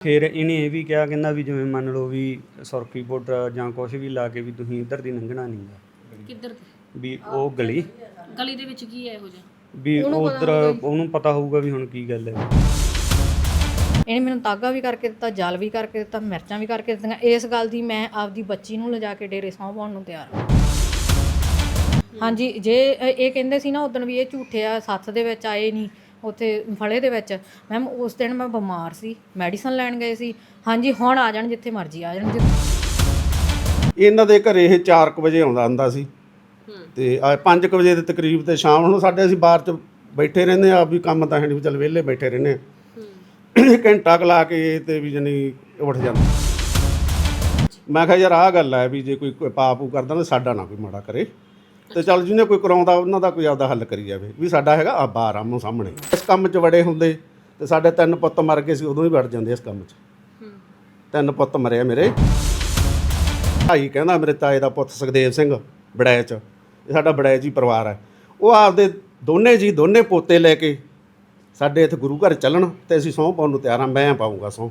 ਫਿਰ ਇਹਨੇ ਇਹ ਵੀ ਕਿਹਾ ਕਹਿੰਦਾ ਵੀ ਜਿਵੇਂ ਮੰਨ ਲਓ ਵੀ ਸੁਰਖੀ ਪਾਊਡਰ ਜਾਂ ਕੁਝ ਵੀ ਲਾ ਕੇ ਵੀ ਤੁਸੀਂ ਇੱਧਰ ਦੀ ਲੰਘਣਾ ਨਹੀਂ ਕਿੱਧਰ ਦੀ? ਵੀ ਉਹ ਗਲੀ। ਗਲੀ ਦੇ ਵਿੱਚ ਕੀ ਹੈ ਇਹੋ ਜਿਹਾ? ਵੀ ਉਧਰ ਉਹਨੂੰ ਪਤਾ ਹੋਊਗਾ ਵੀ ਹੁਣ ਕੀ ਗੱਲ ਹੈ। ਇਹਨੇ ਮੈਨੂੰ ਤਾਗਾ ਵੀ ਕਰਕੇ ਦਿੱਤਾ ਜਲ ਵੀ ਕਰਕੇ ਦਿੱਤਾ ਮਿਰਚਾਂ ਵੀ ਕਰਕੇ ਦਿੱਤੀਆਂ। ਇਸ ਗੱਲ ਦੀ ਮੈਂ ਆਪਦੀ ਬੱਚੀ ਨੂੰ ਲਿਜਾ ਕੇ ਡੇਰੇ ਸੌਂ ਪਾਉਣ ਨੂੰ ਤਿਆਰ ਹਾਂ। ਹਾਂਜੀ ਜੇ ਇਹ ਇਹ ਕਹਿੰਦੇ ਸੀ ਨਾ ਉਦੋਂ ਵੀ ਇਹ ਝੂਠੇ ਆ ਸੱਥ ਦੇ ਵਿੱਚ ਆਏ ਨਹੀਂ। ਉੱਥੇ ਫਲੇ ਦੇ ਵਿੱਚ। ਮੈਮ ਉਸ ਦਿਨ ਮੈਂ ਬਿਮਾਰ ਸੀ ਮੈਡੀਸਨ ਲੈਣ ਗਏ ਸੀ। ਹਾਂਜੀ ਹੁਣ ਆ ਜਾਣ ਜਿੱਥੇ ਮਰਜ਼ੀ ਆ ਜਾਣ ਇਹਨਾਂ ਦੇ ਘਰੇ ਇਹ 4:00 ਵਜੇ ਆਉਂਦਾ ਹੁੰਦਾ ਸੀ। ਤੇ ਆ 5:00 ਵਜੇ ਦੇ ਤਕਰੀਬ ਤੇ ਸ਼ਾਮ ਨੂੰ ਸਾਡੇ ਅਸੀਂ ਬਾਹਰ ਚ ਬੈਠੇ ਰਹਿੰਦੇ ਆ ਵੀ ਕੰਮ ਤਾਂ ਹੈ ਨਹੀਂ ਚੱਲ ਵਿਹਲੇ ਬੈਠੇ ਰਹਿੰਦੇ ਆ। ਘੰਟਾ ਕੁ ਲਾ ਕੇ ਤੇ ਵੀ ਜਣੀ ਉੱਠ ਜਾਂਦਾ। ਮੈਂ ਕਿਹਾ ਯਾਰ ਆਹ ਗੱਲ ਹੈ ਵੀ ਜੇ ਕੋਈ ਪਾਪ ਕਰਦਾ ਨਾ ਸਾਡਾ ਨਾ ਕੋਈ ਮਾੜਾ ਕਰੇ। ਤੇ ਚੱਲ ਜਿਹਨੇ ਕੋਈ ਕਰਾਉਂਦਾ, ਉਹਨਾਂ ਦਾ ਕੋਈ ਆਪਦਾ ਹੱਲ ਕਰੀ ਜਾਵੇ। ਵੀ ਸਾਡਾ ਹੈਗਾ ਆਬਾ ਬਾਹਰ ਆਮੋ ਸਾਹਮਣੇ। ਇਸ ਕੰਮ 'ਚ ਵੜੇ ਹੁੰਦੇ, ਤੇ ਸਾਡੇ ਤਿੰਨ ਪੁੱਤ ਮਰ ਗਏ ਸੀ, ਉਦੋਂ ਹੀ ਵੜ ਜਾਂਦੇ ਇਸ ਕੰਮ 'ਚ। ਤਿੰਨ ਪੁੱਤ ਮਰਿਆ ਮੇਰੇ। ਭਾਈ ਕਹਿੰਦਾ ਮੇਰੇ ਤਾਏ ਦਾ ਪੁੱਤ ਸੁਖਦੇਵ ਸਿੰਘ, ਬੜੈਚ। ਇਹ ਸਾਡਾ ਬੜੈਚ ਹੀ ਪਰਿਵਾਰ ਹੈ। ਉਹ ਆਪਦੇ ਦੋਨੇ ਜੀ, ਦੋਨੇ ਪੋਤੇ ਲੈ ਕੇ ਸਾਡੇ ਇੱਥੇ ਗੁਰੂ ਘਰ ਚੱਲਣ ਤੇ ਅਸੀਂ ਸਹੁੰ ਪਾਉਣ ਨੂੰ ਤਿਆਰ ਹਾਂ, ਮੈਂ ਪਾਉਂਗਾ ਸਹੁੰ।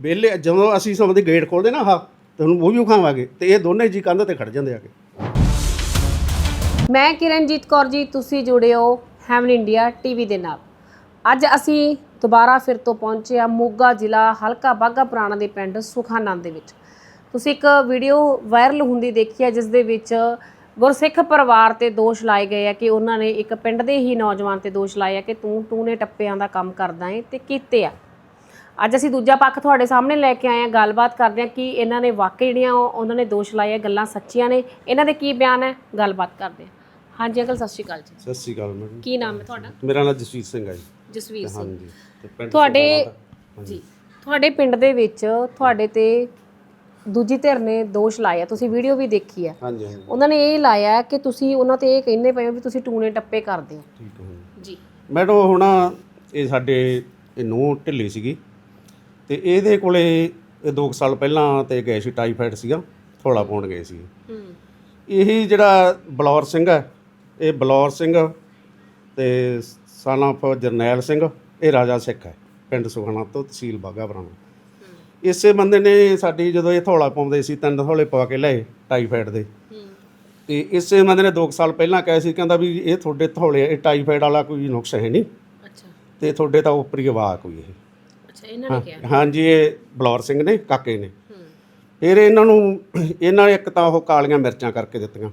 ਵੇਲੇ ਜਦੋਂ ਅਸੀਂ ਸਭ ਦੇ ਗੇਟ ਖੋਲਦੇ ਨਾ ਆਹ, ਤੇ ਹੁਣ ਉਹ ਵੀ ਖਾਵਾਂਗੇ ਤੇ ਇਹ ਦੋਨੇ ਜੀ ਕੰਧ ਤੇ ਖੜ ਜਾਂਦੇ ਆ ਕੇ। ਮੈਂ ਕਿਰਨਜੀਤ ਕੌਰ ਜੀ, ਤੁਸੀਂ ਜੁੜੇ ਹੋ ਹੈਵਨ ਇੰਡੀਆ ਟੀਵੀ ਦੇ ਨਾਲ। ਅੱਜ ਅਸੀਂ ਦੁਬਾਰਾ ਫਿਰ ਤੋਂ ਪਹੁੰਚੇ ਆ ਮੋਗਾ ਜ਼ਿਲ੍ਹਾ ਹਲਕਾ ਬਾਗਾ ਪੁਰਾਣਾ ਦੇ ਪਿੰਡ ਸੁਖਾਨੰਦ ਦੇ ਵਿੱਚ। ਤੁਸੀਂ ਇੱਕ ਵੀਡੀਓ ਵਾਇਰਲ ਹੁੰਦੀ ਦੇਖੀ ਹੈ ਜਿਸ ਦੇ ਵਿੱਚ ਗੁਰਸਿੱਖ ਪਰਿਵਾਰ ਤੇ ਦੋਸ਼ ਲਾਏ ਗਏ ਆ ਕਿ ਉਹਨਾਂ ਨੇ ਇੱਕ ਪਿੰਡ ਦੇ ਹੀ ਨੌਜਵਾਨ ਤੇ ਦੋਸ਼ ਲਾਏ ਆ ਕਿ ਤੂੰ ਟੂਨੇ ਟੱਪਿਆਂ ਦਾ ਕੰਮ ਕਰਦਾ ਏ ਤੇ ਕੀਤੇ ਆ। ਅੱਜ ਅਸੀਂ ਦੂਜਾ ਪੱਖ ਤੁਹਾਡੇ ਸਾਹਮਣੇ ਲੈ ਕੇ ਆਏ ਹਾਂ, ਗੱਲਬਾਤ ਕਰਦੇ ਹਾਂ ਕਿ ਇਹਨਾਂ ਨੇ ਵਾਕਈ ਜਿਹੜੀਆਂ ਉਹ- ਉਹਨਾਂ ਨੇ ਦੋਸ਼ ਲਾਏ ਆ, ਗੱਲਾਂ ਸੱਚੀਆਂ ਨੇ। ਇਹਨਾਂ ਦੇ ਕੀ ਬਿਆਨ ਹੈ? ਗੱਲਬਾਤ ਕਰਦੇ ਹਾਂ। ਹਾਂਜੀ ਅੰਕਲ ਸਤਿ ਸ਼੍ਰੀ ਅਕਾਲ ਜੀ। ਸਤਿ ਸ੍ਰੀ ਅਕਾਲ ਮੈਡਮ। ਕੀ ਨਾਮ ਹੈ ਤੁਹਾਡਾ? ਮੇਰਾ ਨਾਮ ਜਸਵੀਰ ਸਿੰਘ ਹੈ ਜੀ। ਜਸਵੀਰ ਸਿੰਘ। ਹਾਂਜੀ ਤੇ ਪਿੰਡ ਤੁਹਾਡੇ। ਜੀ ਤੁਹਾਡੇ ਪਿੰਡ ਦੇ ਵਿੱਚ ਤੁਹਾਡੇ ਤੇ ਦੂਜੀ ਧਿਰ ਨੇ ਦੋਸ਼ ਲਾਇਆ ਤੁਸੀਂ ਵੀਡੀਓ ਵੀ ਦੇਖੀ ਹੈ। ਹਾਂਜੀ ਹਾਂਜੀ। ਉਹਨਾਂ ਨੇ ਇਹ ਲਾਇਆ ਕਿ ਤੁਸੀਂ ਉਹਨਾਂ ਤੇ ਇਹ ਕਹਿੰਦੇ ਪਏ ਹੋ ਵੀ ਤੁਸੀਂ ਟੂਨੇ ਟੱਪੇ ਕਰਦੇ ਹੋ। ਠੀਕ ਹੈ ਜੀ। ਮੈਡਮ ਹੁਣ ਇਹ ਸਾਡੇ ਇਹ ਨੂੰਹ ਢਿੱਲੀ ਸੀਗੀ। ਤੇ ਇਹਦੇ ਕੋਲੇ ਇਹ 2 ਸਾਲ ਪਹਿਲਾਂ ਤੇ ਗਏ ਸੀ ਟਾਈਫਾਇਡ ਸੀਗਾ ਥੋੜਾ ਪਾਉਣ ਗਏ ਸੀ ਹੂੰ। ਇਹੀ ਜਿਹੜਾ ਬਲੌਰ ਸਿੰਘ ਹੈ ਇਹ ਬਲੌਰ ਸਿੰਘ ਤੇ son of ਜਰਨੈਲ ਸਿੰਘ ਇਹ ਰਾਜਾ ਸਿੱਖ ਹੈ ਪਿੰਡ ਸੁਖਣਾ ਤੋਂ ਤਹਿਸੀਲ ਬਾਗਾ ਪੁਰਾਣਾ ਇਸੇ ਬੰਦੇ ਨੇ ਸਾਡੀ ਜਦੋਂ ਇਹ ਥੋੜਾ ਪਾਉਂਦੇ ਸੀ ਤਿੰਨ ਥੋਲੇ ਪਵਾ ਕੇ ਲਏ ਟਾਈਫਾਇਡ ਦੇ। ਤੇ ਇਸੇ ਬੰਦੇ ਨੇ 2 ਸਾਲ ਪਹਿਲਾਂ ਕਹੇ ਸੀ ਕਹਿੰਦਾ ਵੀ ਇਹ ਤੁਹਾਡੇ ਥੋਲੇ ਇਹ ਟਾਈਫਾਇਡ ਵਾਲਾ ਕੋਈ ਨੁਕਸ ਹੈ ਨਹੀਂ। ਅੱਛਾ। ਤੇ ਤੁਹਾਡੇ ਤਾਂ ਉਪਰੀ ਹਵਾ ਕੋਈ ਇਹ। ਅੱਛਾ ਇਹਨਾਂ ਨੇ ਕਿਹਾ। ਹਾਂਜੀ ਇਹ ਬਲੌਰ ਸਿੰਘ ਨੇ ਕਾਕੇ ਨੇ। ਫਿਰ ਇਹਨਾਂ ਨੂੰ ਇਹਨਾਂ ਨੇ ਇੱਕ ਤਾਂ ਉਹ ਕਾਲੀਆਂ ਮਿਰਚਾਂ ਕਰਕੇ ਦਿੱਤੀਆਂ।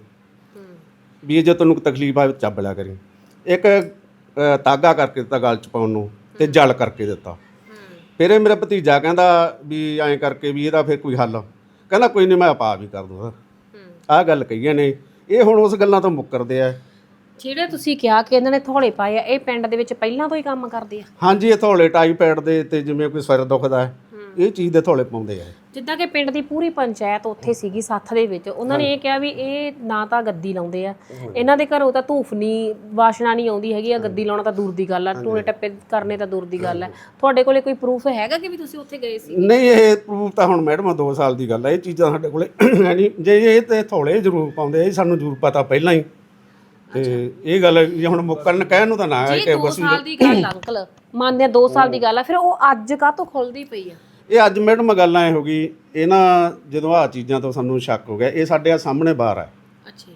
ਵੀ ਜੇ ਤੈਨੂੰ ਕੋਈ ਤਕਲੀਫ ਆਵੇ ਚੱਬ ਲਿਆ ਕਰੀ। ਇੱਕ ਅ, ਤਾਗਾ ਕਰਕੇ ਦਿੱਤਾ ਗਲ ਚ ਪਾਉਣ ਨੂੰ ਤੇ ਜਲ ਕਰਕੇ ਦਿੱਤਾ। ਫਿਰ ਇਹ ਮੇਰਾ ਭਤੀਜਾ ਕਹਿੰਦਾ ਵੀ ਐਂ ਕਰਕੇ ਵੀ ਇਹਦਾ ਫਿਰ ਕੋਈ ਹੱਲ। ਕਹਿੰਦਾ ਕੋਈ ਨਹੀਂ ਮੈਂ ਆਪਾ ਵੀ ਕਰ ਦੂੰਗਾ। ਆਹ ਗੱਲ ਕਹੀਏ ਨੇ। ਇਹ ਹੁਣ ਉਸ ਗੱਲਾਂ ਤੋਂ ਮੁੱਕਰਦੇ ਆ। ਜਿਹੜੇ ਤੁਸੀਂ ਕਿਹਾ ਕਿ ਇਹਨਾਂ ਨੇ ਥੋੜੇ ਪਾਏ ਆ ਇਹ ਪਿੰਡ ਦੇ ਵਿੱਚ ਪਹਿਲਾਂ ਤੋਂ ਹੀ ਕੰਮ ਕਰਦੇ ਆ? ਹਾਂਜੀ ਇਹ ਥੋਲੇ ਟਾਈਫਾਇਡ ਦੇ ਤੇ ਜਿਵੇਂ ਕੋਈ ਸਿਰ ਦੁਖਦਾ ਹੈ। ਇਹ ਚੀਜ਼ ਦੇ ਥੋਲੇ ਪਾਉਂਦੇ ਆ ਜਿੱਦਾਂ ਕਿ ਪਿੰਡ ਦੀ ਪੂਰੀ ਪੰਚਾਇਤ ਉੱਥੇ ਸੀਗੀ ਸੱਥ ਦੇ ਵਿੱਚ। ਉਹਨਾਂ ਨੇ ਇਹ ਕਿਹਾ ਵੀ ਇਹ ਨਾ ਤਾਂ ਗੱਦੀ ਲਾਉਂਦੇ ਆ। ਇਹਨਾਂ ਦੇ ਘਰੋਂ ਤਾਂ ਧੂਫ ਨਹੀਂ ਵਾਸ਼ਨਾ ਨਹੀਂ ਆਉਂਦੀ ਹੈਗੀ ਆ ਗੱਦੀ ਲਾਉਣਾ ਤਾਂ ਦੂਰ ਦੀ ਗੱਲ ਆ ਟੂਣੇ ਟੱਪੇ ਕਰਨੇ ਤਾਂ ਦੂਰ ਦੀ ਗੱਲ ਹੈ ਤੁਹਾਡੇ ਕੋਲੇ ਕੋਈ ਪ੍ਰੂਫ ਹੈਗਾ ਕਿ ਵੀ ਤੁਸੀਂ ਉੱਥੇ ਗਏ ਸੀ? ਨਹੀਂ ਇਹ ਪ੍ਰੂਫ ਤਾਂ ਹੁਣ ਮੈਡਮ 2 ਸਾਲ ਦੀ ਗੱਲ ਹੈ ਇਹ ਚੀਜ਼ਾਂ ਸਾਡੇ ਕੋਲੇ ਹੈ ਨਹੀਂ ਜੇ ਇਹ ਤੇ ਥੋਲੇ ਜ਼ਰੂਰ ਪਾਉਂਦੇ ਆ ਇਹ ਸਾਨੂੰ ਜ਼ਰੂਰ ਪਤਾ ਪਹਿਲਾਂ ਹੀ। ਤੇ ਇਹ ਗੱਲ ਜੇ ਹੁਣ ਮੁੱਕਰਨ ਕਹਿਣ ਨੂੰ ਤਾਂ ਨਾ ਹੈ ਕਿ 2 ਸਾਲ ਦੀ ਗੱਲ ਆ, ਅੰਕਲ ਮੰਨਦੇ ਆ 2 ਸਾਲ ਦੀ ਗੱਲ ਆ ਫਿਰ ਉਹ ਅੱਜ ਕਾਹ ਤੋਂ ਖੁੱਲਦੀ ਪਈ ਆ? ਇਹ ਅੱਜ ਮੈਡਮ ਗੱਲ ਐ ਹੋ ਗਈ ਇਹ ਨਾ ਜਦੋਂ ਆ ਚੀਜ਼ਾਂ ਤੋਂ ਸਾਨੂੰ ਸ਼ੱਕ ਹੋ ਗਿਆ ਇਹ ਸਾਡੇ ਆ ਸਾਹਮਣੇ ਬਾਹਰ ਹੈ ਅੱਛਾ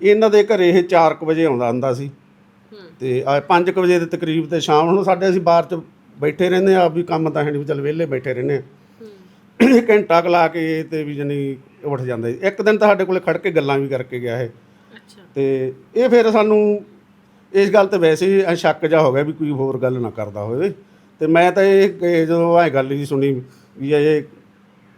ਇਹਨਾਂ ਦੇ ਘਰੇ ਇਹ 4:00 ਵਜੇ ਆਉਂਦਾ ਹੁੰਦਾ ਸੀ। ਤੇ ਆ 5:00 ਵਜੇ ਦੇ ਤਕਰੀਬ ਤੇ ਸ਼ਾਮ ਨੂੰ ਸਾਡੇ ਅਸੀਂ ਬਾਹਰ ਚ ਬੈਠੇ ਰਹਿੰਦੇ ਆ ਵੀ ਕੰਮ ਤਾਂ ਹੈ ਨਹੀਂ ਚੱਲ ਵਿਹਲੇ ਬੈਠੇ ਰਹਿੰਦੇ ਆ ਹੂੰ। ਘੰਟਾ ਕੁ ਲਾ ਕੇ ਤੇ ਵੀ ਜਣੀ ਉੱਠ ਜਾਂਦਾ। ਇੱਕ ਦਿਨ ਤਾਂ ਸਾਡੇ ਕੋਲੇ ਖੜ ਕੇ ਗੱਲਾਂ ਵੀ ਕਰਕੇ ਗਿਆ ਇਹ। ਅੱਛਾ। ਤੇ ਇਹ ਫਿਰ ਸਾਨੂੰ ਇਸ ਗੱਲ ਤੇ ਵੈਸੇ ਹੀ ਸ਼ੱਕ ਜਾ ਹੋ ਗਿਆ ਵੀ ਕੋਈ ਹੋਰ ਗੱਲ ਨਾ ਕਰਦਾ ਹੋਵੇ। ਤੇ ਮੈਂ ਤਾਂ ਇਹ ਇਹ ਜਦੋਂ ਇਹ ਗੱਲ ਜੀ ਸੁਣੀ ਵੀ ਇਹ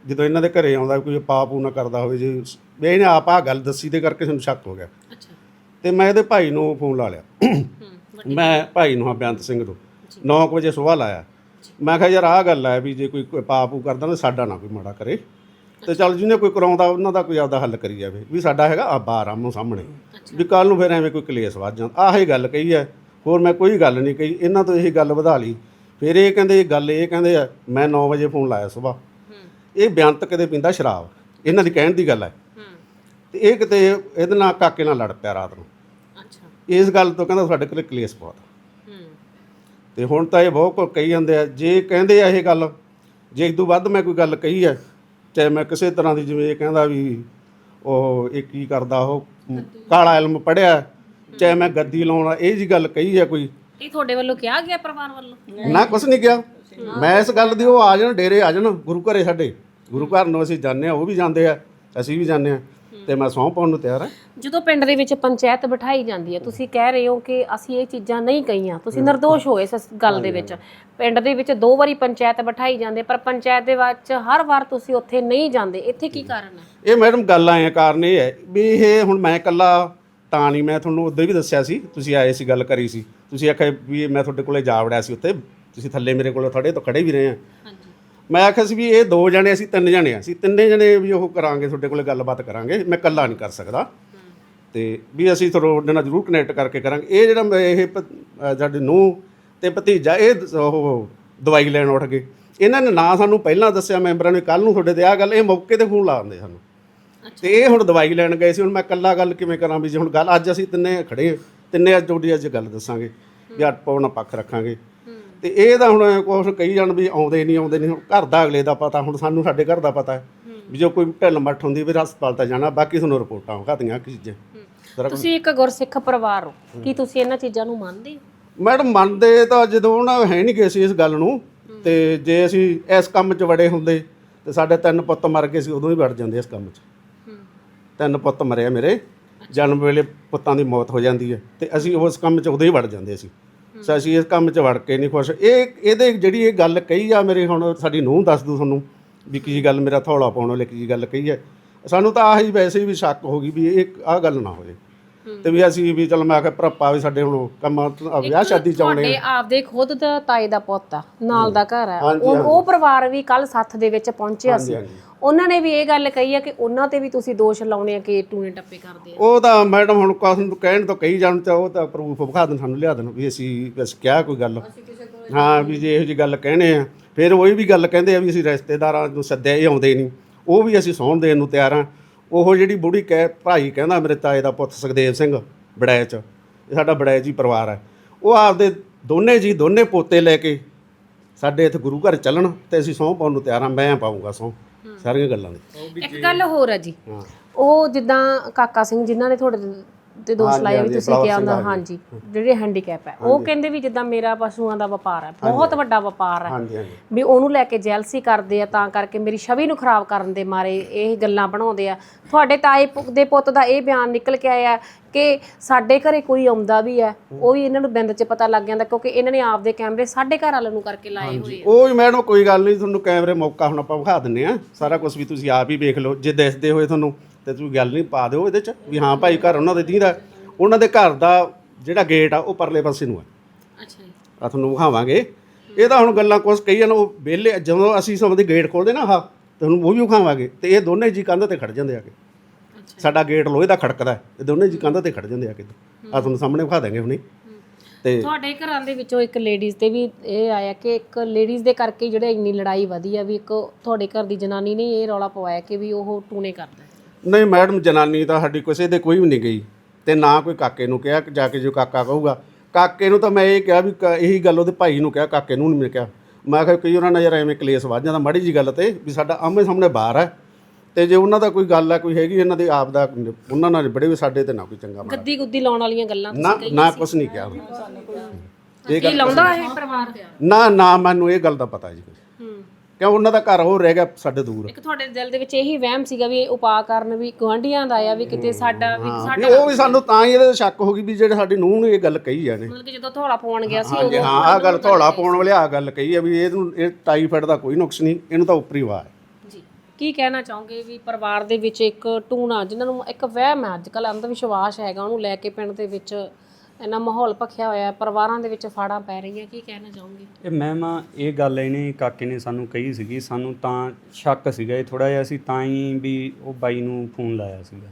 ਜਦੋਂ ਇਹਨਾਂ ਦੇ ਘਰੇ ਆਉਂਦਾ ਕੋਈ ਪਾਪ ਉਹ ਨਾ ਕਰਦਾ ਹੋਵੇ ਜੀ ਵੀ ਇਹਨੇ ਆਪ ਆ ਗੱਲ ਦੱਸੀ ਦੇ ਕਰਕੇ ਸਾਨੂੰ ਸ਼ੱਕ ਹੋ ਗਿਆ। ਅੱਛਾ। ਤੇ ਮੈਂ ਇਹਦੇ ਭਾਈ ਨੂੰ ਫੋਨ ਲਾ ਲਿਆ। ਮੈਂ ਭਾਈ ਨੂੰ ਹਾਂ ਬੇਅੰਤ ਸਿੰਘ ਨੂੰ 9 ਵਜੇ ਸਵੇਰ ਲਾਇਆ। ਮੈਂ ਕਿਹਾ ਯਾਰ ਆਹ ਗੱਲ ਹੈ ਵੀ ਜੇ ਕੋਈ ਪਾਪ ਉਹ ਕਰਦਾ ਨਾ ਸਾਡਾ ਨਾ ਕੋਈ ਮਾੜਾ ਕਰੇ। ਤੇ ਚੱਲ ਜਿਹਨੇ ਕੋਈ ਕਰਾਉਂਦਾ ਉਹਨਾਂ ਦਾ ਕੋਈ ਆਪਦਾ ਹੱਲ ਕਰੀ ਜਾਵੇ। ਵੀ ਸਾਡਾ ਹੈਗਾ ਆ ਬਾਹਰ ਆਮੋ ਸਾਹਮਣੇ। ਵੀ ਕੱਲ ਨੂੰ ਫਿਰ ਐਵੇਂ ਕੋਈ ਕਲੇਸ਼ ਵੱਧ ਜਾਂਦਾ। ਆਹ ਗੱਲ ਕਹੀ ਹੈ। ਹੋਰ ਮੈਂ ਕੋਈ ਗੱਲ ਨਹੀਂ ਕਹੀ। ਇਹਨਾਂ ਤੋਂ ਇਹ ਗੱਲ ਵਧਾ ਲਈ। ਫਿਰ ਇਹ ਕਹਿੰਦੇ ਇਹ ਗੱਲ ਇਹ ਕਹਿੰਦੇ ਆ ਮੈਂ 9 ਵਜੇ ਫੋਨ ਲਾਇਆ ਸਵੇਰ ਹੂੰ। ਇਹ ਬੇਅੰਤ ਕਿਤੇ ਪੀਂਦਾ ਸ਼ਰਾਬ। ਇਹਨਾਂ ਦੀ ਕਹਿਣ ਦੀ ਗੱਲ ਹੈ। ਹੂੰ। ਤੇ ਇਹ ਕਿਤੇ ਇਹਦੇ ਨਾਲ ਕਾਕੇ ਨਾਲ ਲੜ ਪਿਆ ਰਾਤ ਨੂੰ। ਅੱਛਾ। ਇਸ ਗੱਲ ਤੋਂ ਕਹਿੰਦਾ ਸਾਡੇ ਕੋਲ ਕਲੇਸ਼ ਬਹੁਤ ਆ। ਹੂੰ। ਤੇ ਹੁਣ ਤਾਂ ਇਹ ਬਹੁਤ ਕੁਝ ਕਹੀ ਜਾਂਦੇ ਆ। ਜੇ ਕਹਿੰਦੇ ਆ ਇਹ ਗੱਲ ਜੇ ਇਸ ਤੋਂ ਵੱਧ ਮੈਂ ਕੋਈ ਗੱਲ ਕਹੀ ਹੈ ਚਾਹੇ ਮੈਂ ਕਿਸੇ ਤਰ੍ਹਾਂ ਦੀ ਜਿਵੇਂ ਇਹ ਕਹਿੰਦਾ ਵੀ ਉਹ ਇਹ ਕੀ ਕਰਦਾ ਉਹ ਕਾਲਾ ਇਲਮ ਪੜਿਆ ਚਾਹੇ ਮੈਂ ਗੱਦੀ ਲਾਉਣਾ ਇਹ ਜੀ ਗੱਲ ਕਹੀ ਹੈ ਕੋਈ ਇਹ ਤੁਹਾਡੇ ਵੱਲੋਂ ਕਿਹਾ ਗਿਆ ਪਰਿਵਾਰ ਵੱਲੋਂ? ਨਾ ਕੁਛ ਨਹੀਂ ਕਿਹਾ। ਮੈਂ ਇਸ ਗੱਲ ਦੀ ਉਹ ਆ ਜਾਣ ਡੇਰੇ ਆ ਜਾਣ ਗੁਰੂ ਘਰੇ ਸਾਡੇ। ਗੁਰੂ ਘਰ ਨੂੰ ਅਸੀਂ ਜਾਂਦੇ ਆ ਉਹ ਵੀ ਜਾਂਦੇ ਆ ਅਸੀਂ ਵੀ ਜਾਂਦੇ ਆ ਤੇ ਮੈਂ ਸਹੁੰ ਪਾਉਣ ਨੂੰ ਤਿਆਰ ਆ ਜਦੋਂ ਪਿੰਡ ਦੇ ਵਿੱਚ ਪੰਚਾਇਤ ਬਿਠਾਈ ਜਾਂਦੀ ਹੈ ਤੁਸੀਂ ਕਹਿ ਰਹੇ ਹੋ ਕਿ ਅਸੀਂ ਇਹ ਚੀਜ਼ਾਂ ਨਹੀਂ ਕਹੀਆਂ। ਤੁਸੀਂ ਨਿਰਦੋਸ਼ ਹੋ ਇਸ ਗੱਲ ਦੇ ਵਿੱਚ। ਪਿੰਡ ਦੇ ਵਿੱਚ ਦੋ ਵਾਰੀ ਪੰਚਾਇਤ ਬਿਠਾਈ ਜਾਂਦੇ ਪਰ ਪੰਚਾਇਤ ਦੇ ਵਿੱਚ ਹਰ ਵਾਰ ਤੁਸੀਂ ਉੱਥੇ ਨਹੀਂ ਜਾਂਦੇ। ਇੱਥੇ ਕੀ ਕਾਰਨ ਹੈ? ਇਹ ਮੈਡਮ ਗੱਲ ਆਏ ਕਾਰਨ ਇਹ ਹੈ ਵੀ ਇਹ ਹੁਣ ਮੈਂ ਇਕੱਲਾ ਤਾਂ ਨਹੀਂ ਮੈਂ ਤੁਹਾਨੂੰ ਉਦੋਂ ਵੀ ਦੱਸਿਆ ਸੀ ਤੁਸੀਂ ਆਏ ਸੀ ਗੱਲ ਕਰੀ ਸੀ। ਤੁਸੀਂ ਆਖਿਆ ਵੀ ਮੈਂ ਤੁਹਾਡੇ ਕੋਲੇ ਜਾ ਵੜਿਆ ਸੀ ਉੱਥੇ ਤੁਸੀਂ ਥੱਲੇ ਮੇਰੇ ਕੋਲੇ ਥੋੜੇ ਤੋਂ ਖੜੇ ਵੀ ਰਹੇ ਆ। ਹਾਂਜੀ। ਮੈਂ ਆਖਿਆ ਸੀ ਵੀ ਇਹ ਦੋ ਜਣੇ ਅਸੀਂ ਤਿੰਨ ਜਣੇ ਆ ਅਸੀਂ ਤਿੰਨੇ ਜਣੇ ਵੀ ਉਹ ਕਰਾਂਗੇ ਤੁਹਾਡੇ ਕੋਲੇ ਗੱਲਬਾਤ ਕਰਾਂਗੇ ਮੈਂ ਇਕੱਲਾ ਨਹੀਂ ਕਰ ਸਕਦਾ। ਤੇ ਵੀ ਅਸੀਂ ਤੁਹਾਡੇ ਨਾਲ ਜ਼ਰੂਰ ਕਨੈਕਟ ਕਰਕੇ ਕਰਾਂਗੇ। ਇਹ ਜਿਹੜਾ ਇਹ ਸਾਡੇ ਨੂੰ ਤੇ ਭਤੀਜਾ ਇਹ ਉਹ ਦਵਾਈ ਲੈਣ ਉੱਠ ਗਏ। ਇਹਨਾਂ ਨੇ ਨਾ ਸਾਨੂੰ ਪਹਿਲਾਂ ਦੱਸਿਆ ਮੈਂਬਰਾਂ ਨੇ ਕੱਲ ਨੂੰ ਤੁਹਾਡੇ ਤੇ ਆ ਗੱਲ ਇਹ ਮੌਕੇ ਤੇ ਫੋਨ ਲਾ ਦਿੰਦੇ ਸਾਨੂੰ। ਤੇ ਇਹ ਹੁਣ ਦਵਾਈ ਲੈਣ ਗਏ ਸੀ ਹੁਣ ਮੈਂ ਇਕੱਲਾ ਗੱਲ ਕਿਵੇਂ ਕਰਾਂ ਵੀ ਜੇ ਹੁਣ ਗੱਲ ਅੱਜ ਅਸੀਂ ਤਿੰਨੇ ਖੜੇ ਹਾਂ, ਤਿੰਨੇ ਅੱਜ ਤੁਹਾਡੀ ਅੱਜ ਗੱਲ ਦੱਸਾਂਗੇ ਵੀ ਅੱਟ ਪਾਉਣਾ ਪੱਖ ਰੱਖਾਂਗੇ। ਤੇ ਇਹ ਤਾਂ ਹੁਣ ਕੁਛ ਕਹੀ ਜਾਣ ਵੀ ਆਉਂਦੇ ਨਹੀਂ ਆਉਂਦੇ ਨਹੀਂ। ਘਰ ਦਾ ਅਗਲੇ ਦਾ ਪਤਾ ਹੁਣ ਸਾਨੂੰ ਸਾਡੇ ਘਰ ਦਾ ਪਤਾ ਹੈ ਵੀ ਜੋ ਕੋਈ ਢਿੱਲ ਮੱਠ ਹੁੰਦੀ ਵੀ ਹਸਪਤਾਲ ਤਾਂ ਜਾਣਾ ਬਾਕੀ ਤੁਹਾਨੂੰ ਰਿਪੋਰਟਾਂ ਵਿਖਾਤੀਆਂ ਕਿ ਚੀਜ਼ਾਂ। ਤੁਸੀਂ ਇੱਕ ਗੁਰਸਿੱਖ ਪਰਿਵਾਰ ਹੋ ਕੀ ਤੁਸੀਂ ਇਹਨਾਂ ਚੀਜ਼ਾਂ ਨੂੰ ਮੰਨਦੇ ਹੋ? ਮੈਡਮ ਮੰਨਦੇ ਤਾਂ ਜਦੋਂ ਉਹਨਾਂ ਹੈ ਨਹੀਂ ਗਏ ਸੀ ਇਸ ਗੱਲ ਨੂੰ ਤੇ ਜੇ ਅਸੀਂ ਇਸ ਕੰਮ 'ਚ ਵੜੇ ਹੁੰਦੇ ਤੇ ਸਾਡੇ ਤਿੰਨ ਪੁੱਤ ਮਰ ਗਏ ਸੀ ਉਦੋਂ ਹੀ ਵੜ ਜਾਂਦੇ ਇਸ ਕੰਮ 'ਚ। ਤਿੰਨ ਪੁੱਤ ਮਰੇ ਮੇਰੇ। ਜਨਮ ਵੇਲੇ ਪੁੱਤਾਂ ਦੀ ਮੌਤ ਹੋ ਜਾਂਦੀ ਹੈ ਤੇ ਅਸੀਂ ਉਸ ਕੰਮ 'ਚ ਉਦੋਂ ਹੀ ਵੜ ਜਾਂਦੇ ਸੀ। ਸੋ ਅਸੀਂ ਇਸ ਕੰਮ 'ਚ ਵੜ ਕੇ ਨਹੀਂ ਖੁਸ਼। ਇਹ ਇਹਦੇ ਜਿਹੜੀ ਇਹ ਗੱਲ ਕਹੀ ਆ ਮੇਰੇ ਹੁਣ ਸਾਡੀ ਨੂੰਹ ਦੱਸ ਦੂ ਤੁਹਾਨੂੰ ਵੀ ਕੀ ਗੱਲ ਮੇਰਾ ਥੌਲਾ ਪਾਉਣ ਵਾਲੇ ਕੀ ਗੱਲ ਕਹੀ ਹੈ। ਸਾਨੂੰ ਤਾਂ ਆਹੀ ਵੈਸੇ ਵੀ ਸ਼ੱਕ ਹੋ ਗਈ ਵੀ ਇਹ ਆਹ ਗੱਲ ਨਾ ਹੋਵੇ। ਤੇ ਵੀ ਅਸੀਂ ਵੀ ਚਲ ਮੈਂ ਆਖਿਆ ਭਰਪਾ ਵੀ ਸਾਡੇ ਹੁਣ ਕੰਮ ਵਿਆਹ ਸ਼ਾਦੀ ਚ ਆਉਣੇ ਤੁਹਾਡੇ ਆਪਦੇ ਖੁਦ ਦਾ ਤਾਏ ਦਾ ਪੁੱਤ ਆ ਨਾਲ ਦਾ ਘਰ ਆ। ਉਹ ਉਹ ਪਰਿਵਾਰ ਵੀ ਕੱਲ ਸੱਥ ਦੇ ਵਿੱਚ ਪਹੁੰਚਿਆ ਸੀ। ਉਹਨਾਂ ਨੇ ਵੀ ਇਹ ਗੱਲ ਕਹੀ ਆ ਕਿ ਉਹਨਾਂ ਤੇ ਵੀ ਤੁਸੀਂ ਦੋਸ਼ ਲਾਉਣੇ ਆ ਕਿ ਟੂਣੇ ਟੱਪੇ ਕਰਦੇ ਆ। ਉਹ ਤਾਂ ਮੈਡਮ ਹੁਣ ਕਾਸ ਨੂੰ ਕਹਿਣ ਤੋਂ ਕਹੀ ਜਾਣ ਤੇ ਉਹ ਤਾਂ ਪ੍ਰੂਫ ਵਿਖਾ ਦੇਣ ਸਾਨੂੰ ਲਿਆ ਦੇਣ ਵੀ ਅਸੀਂ ਬਸ ਕਿਹਾ ਕੋਈ ਗੱਲ। ਹਾਂ ਵੀ ਜੇ ਇਹੋ ਜੀ ਗੱਲ ਕਹਿਣੇ ਆ ਫਿਰ ਉਹ ਵੀ ਗੱਲ ਕਹਿੰਦੇ ਆ ਵੀ ਅਸੀਂ ਰਿਸ਼ਤੇਦਾਰਾਂ ਨੂੰ ਸੱਦਿਆ ਇਹ ਆਉਂਦੇ ਨਹੀਂ। ਉਹ ਵੀ ਅਸੀਂ ਸੌਣ ਦੇਣ ਨੂੰ ਤਿਆਰ ਆ। ਉਹ ਜਿਹੜੀ ਬੁੜੀ ਕਹਿ ਭਾਈ ਕਹਿੰਦਾ ਮੇਰੇ ਤਾਏ ਦਾ ਪੁੱਤ ਸੁਖਦੇਵ ਸਿੰਘ ਬੜੈਚ ਇਹ ਸਾਡਾ ਬੜੈਚ ਹੀ ਪਰਿਵਾਰ ਹੈ ਉਹ ਆਪਦੇ ਦੋਨੇ ਜੀ ਦੋਨੇ ਪੋਤੇ ਲੈ ਕੇ ਸਾਡੇ ਇੱਥੇ ਗੁਰੂ ਘਰ ਚੱਲਣ ਤੇ ਅਸੀਂ ਸਹੁੰ ਪਾਉਣ ਨੂੰ ਤਿਆਰ ਆ ਮੈਂ ਪਾਉਂਗਾ ਸਹੁੰ ਸਾਰੀਆਂ ਗੱਲਾਂ ਦੀ ਇੱਕ ਗੱਲ ਹੋਰ ਆ ਜੀ। ਹਾਂ। ਉਹ ਜਿੱਦਾਂ ਕਾਕਾ ਸਿੰਘ ਜਿਨ੍ਹਾਂ ਨੇ ਤੁਹਾਡੇ ਤੇ ਦੋਸ਼ ਲਾਏ ਵੀ ਤੁਸੀਂ ਕਿਹਾ ਹੁੰਦਾ ਹਾਂਜੀ ਜਿਹੜੇ ਹੈਂਡੀਕੈਪ ਹੈ ਉਹ ਕਹਿੰਦੇ ਵੀ ਜਿੱਦਾਂ ਮੇਰਾ ਪਸ਼ੂਆਂ ਦਾ ਵਪਾਰ ਹੈ ਬਹੁਤ ਵੱਡਾ ਵਪਾਰ ਹੈ ਵੀ ਉਹਨੂੰ ਲੈ ਕੇ ਜੈਲਸੀ ਕਰਦੇ ਆ ਤਾਂ ਕਰਕੇ ਮੇਰੀ ਛਵੀ ਨੂੰ ਖਰਾਬ ਕਰਨ ਦੇ ਮਾਰੇ ਇਹ ਗੱਲਾਂ ਬਣਾਉਂਦੇ ਆ। ਤੁਹਾਡੇ ਤਾਏ ਦੇ ਪੁੱਤ ਦਾ ਇਹ ਬਿਆਨ ਨਿਕਲ ਕੇ ਆਇਆ ਕਿ ਸਾਡੇ ਘਰੇ ਕੋਈ ਆਉਂਦਾ ਵੀ ਹੈ ਉਹ ਵੀ ਇਹਨਾਂ ਨੂੰ ਬਿੰਦ 'ਚ ਪਤਾ ਲੱਗ ਜਾਂਦਾ ਕਿਉਂਕਿ ਇਹਨਾਂ ਨੇ ਆਪਦੇ ਕੈਮਰੇ ਸਾਡੇ ਘਰ ਵਾਲਿਆਂ ਨੂੰ ਕਰਕੇ ਲਾਏ ਹੋਏ ਆ। ਉਹ ਵੀ ਮੈਡਮ ਕੋਈ ਗੱਲ ਨਹੀਂ ਤੁਹਾਨੂੰ ਕੈਮਰੇ ਮੌਕਾ ਹੁਣ ਆਪਾਂ ਵਿਖਾ ਦਿੰਨੇ ਆ ਸਾਰਾ ਕੁਝ ਵੀ ਤੁਸੀਂ ਆਪ ਹੀ ਵੇਖ ਲਓ ਜੇ ਦਿਸਦੇ ਹੋਏ ਤੁਹਾਨੂੰ ਤੇ ਤੁਸੀਂ ਗੱਲ ਨਹੀਂ ਪਾ ਦਿਓ ਇਹਦੇ ਚ ਵੀ ਹਾਂ ਭਾਈ ਘਰ ਉਹਨਾਂ ਦੇ ਦੀਦਾ। ਉਹਨਾਂ ਦੇ ਘਰ ਦਾ ਜਿਹੜਾ ਗੇਟ ਆ ਉਹ ਪਰਲੇ ਪਾਸੇ ਨੂੰ ਆ। ਅੱਛਾ ਜੀ। ਆ ਤੁਹਾਨੂੰ ਵਿਖਾਵਾਂਗੇ। ਇਹ ਤਾਂ ਹੁਣ ਗੱਲਾਂ ਕੁਝ ਕਹੀ ਜਾਣ ਉਹ ਵਿਹਲੇ ਜਦੋਂ ਅਸੀਂ ਸਭ ਦੇ ਗੇਟ ਖੋਲਦੇ ਨਾ ਆਹ ਤੁਹਾਨੂੰ ਉਹ ਵੀ ਵਿਖਾਵਾਂਗੇ। ਤੇ ਇਹ ਦੋਨੇ ਜੀ ਕੰਧ ਤੇ ਖੜ ਜਾਂਦੇ ਆ ਕੇ। ਸਾਡਾ ਗੇਟ ਲੋਹੇ ਦਾ ਖੜਕਦਾ ਹੈ, ਇਹ ਦੋਨੇ ਜੀ ਕੰਧ ਤੇ ਖੜ ਜਾਂਦੇ ਆ ਕੇ। ਆ ਤੁਹਾਨੂੰ ਸਾਹਮਣੇ ਵਿਖਾ ਦਾਂਗੇ ਹੁਣੇ। ਤੇ ਤੁਹਾਡੇ ਘਰਾਂ ਦੇ ਵਿੱਚੋਂ ਇੱਕ ਲੇਡੀਜ਼ ਤੇ ਵੀ ਇਹ ਆਇਆ ਕਿ ਇੱਕ ਲੇਡੀਜ਼ ਦੇ ਕਰਕੇ ਜਿਹੜੇ ਇੰਨੀ ਲੜਾਈ ਵਧੀ ਆ ਵੀ ਇੱਕ ਤੁਹਾਡੇ ਘਰ ਦੀ ਜਨਾਨੀ ਨੇ ਇਹ ਰੌਲਾ ਪਵਾਇਆ ਕਿ ਵੀ ਉਹ ਟੂਣੇ ਕਰਦਾ ਹੈ। ਨਹੀਂ ਮੈਡਮ ਜਨਾਨੀ ਤਾਂ ਸਾਡੀ ਕਿਸੇ ਦੇ ਕੋਈ ਵੀ ਨਹੀਂ ਗਈ। ਤੇ ਨਾ ਕੋਈ ਕਾਕੇ ਨੂੰ ਕਿਹਾ ਕਿ ਜਾ ਕੇ ਜੋ ਕਾਕਾ ਕਹੂਗਾ। ਕਾਕੇ ਨੂੰ ਤਾਂ ਮੈਂ ਇਹ ਕਿਹਾ ਵੀ ਕ- ਇਹੀ ਗੱਲ ਉਹਦੇ ਭਾਈ ਨੂੰ ਕਿਹਾ ਕਾਕੇ ਨੂੰ ਨਹੀਂ ਮੈਂ ਕਿਹਾ। ਮੈਂ ਕਿਹਾ ਕਈ ਉਹਨਾਂ ਨਾਲ ਯਾਰ ਐਵੇਂ ਕਲੇਸ਼ ਵੱਧ ਜਾਂਦਾ ਮਾੜੀ ਜੀ ਗੱਲ ਤੇ ਵੀ ਸਾਡਾ ਆਮੇ ਸਾਹਮਣੇ ਬਾਹਰ ਹੈ। ਤੇ ਜੇ ਉਹਨਾਂ ਦਾ ਕੋਈ ਗੱਲ ਹੈ ਕੋਈ ਹੈਗੀ ਇਹਨਾਂ ਦੇ ਆਪ ਦਾ ਉਹਨਾਂ ਨਾਲ ਬੜੇ ਵੀ ਸਾਡੇ ਤੇ ਨਾ ਕੋਈ ਚੰਗਾ ਮਾੜਾ। ਗੱਦੀ ਗੁੱਦੀ ਲਾਉਣ ਵਾਲੀਆਂ ਗੱਲਾਂ ਨਾ ਨਾ ਕੁਛ ਨਹੀਂ ਕਿਹਾ। ਇਹ ਕੀ ਲਾਉਂਦਾ ਇਹ ਪਰਿਵਾਰ? ਨਾ ਨਾ ਮੈਨੂੰ ਇਹ ਗੱਲ ਦਾ ਪਤਾ ਜੀ ਕਿਉਂ ਉਹਨਾਂ ਦਾ ਘਰ ਉਹ ਰਹਿ ਗਿਆ ਸਾਡੇ ਦੂਰ। ਇੱਕ ਤੁਹਾਡੇ ਦਿਲ ਦੇ ਵਿੱਚ ਇਹੀ ਵਹਿਮ ਸੀਗਾ ਵੀ ਇਹ ਉਪਾਅ ਕਰਨ ਵੀ ਗੁਆਂਢੀਆਂ ਦਾ ਆ ਵੀ ਕਿਤੇ ਸਾਡਾ ਵੀ ਵੀ ਸਾਡਾ ਉਹ ਵੀ ਸਾਨੂੰ ਤਾਂ ਹੀ ਇਹਦੇ ਤੇ ਸ਼ੱਕ ਹੋ ਗਈ ਵੀ ਜਿਹੜੇ ਸਾਡੀ ਨੂੰਹ ਨੂੰ ਇਹ ਗੱਲ ਕਹੀ ਜਾਣੇ ਮਤਲਬ ਕਿ ਜਦੋਂ ਥੋੜਾ ਪਾਉਣ ਗਿਆ ਸੀ ਹਾਂਜੀ ਹਾਂ ਆਹ ਗੱਲ ਧੌਲਾ ਪਾਉਣ ਵਾਲੇ ਆ ਗੱਲ ਕਹੀ ਹੈ ਵੀ ਇਹਨੂੰ ਇਹ ਟਾਈਫਾਇਡ ਦਾ ਕੋਈ ਨੁਕਸ ਨਹੀਂ ਇਹਨੂੰ ਤਾਂ ਉੱਪਰੀ ਵਾਰ ਹੈ। ਜੀ ਕੀ ਕਹਿਣਾ ਚਾਹੋਗੇ ਵੀ ਪਰਿਵਾਰ ਦੇ ਵਿੱਚ ਇੱਕ ਟੂਣਾ ਜਿਨ੍ਹਾਂ ਨੂੰ ਇੱਕ ਵਹਿਮ ਹੈ ਅੱਜ ਕੱਲ ਅੰਧ ਵਿਸ਼ਵਾਸ ਹੈਗਾ ਉਹਨੂੰ ਲੈ ਕੇ ਪਿੰਡ ਦੇ ਵਿੱਚ ਇੰਨਾ ਮਾਹੌਲ ਭਖਿਆ ਹੋਇਆ ਹੈ ਪਰਿਵਾਰਾਂ ਦੇ ਵਿੱਚ ਫਾੜਾਂ ਪੈ ਰਹੀਆਂ ਕੀ ਕਹਿਣਾ ਚਾਹੋਗੇ? ਇਹ ਮੈਮ ਇਹ ਗੱਲ ਇਹਨੇ ਕਾਕੇ ਨੇ ਸਾਨੂੰ ਕਹੀ ਸੀਗੀ ਸਾਨੂੰ ਤਾਂ ਸ਼ੱਕ ਸੀਗਾ ਇਹ ਥੋੜਾ ਜਿਹਾ ਅਸੀਂ ਤਾਂ ਹੀ ਵੀ ਉਹ ਬਾਈ ਨੂੰ ਫੋਨ ਲਾਇਆ ਸੀਗਾ।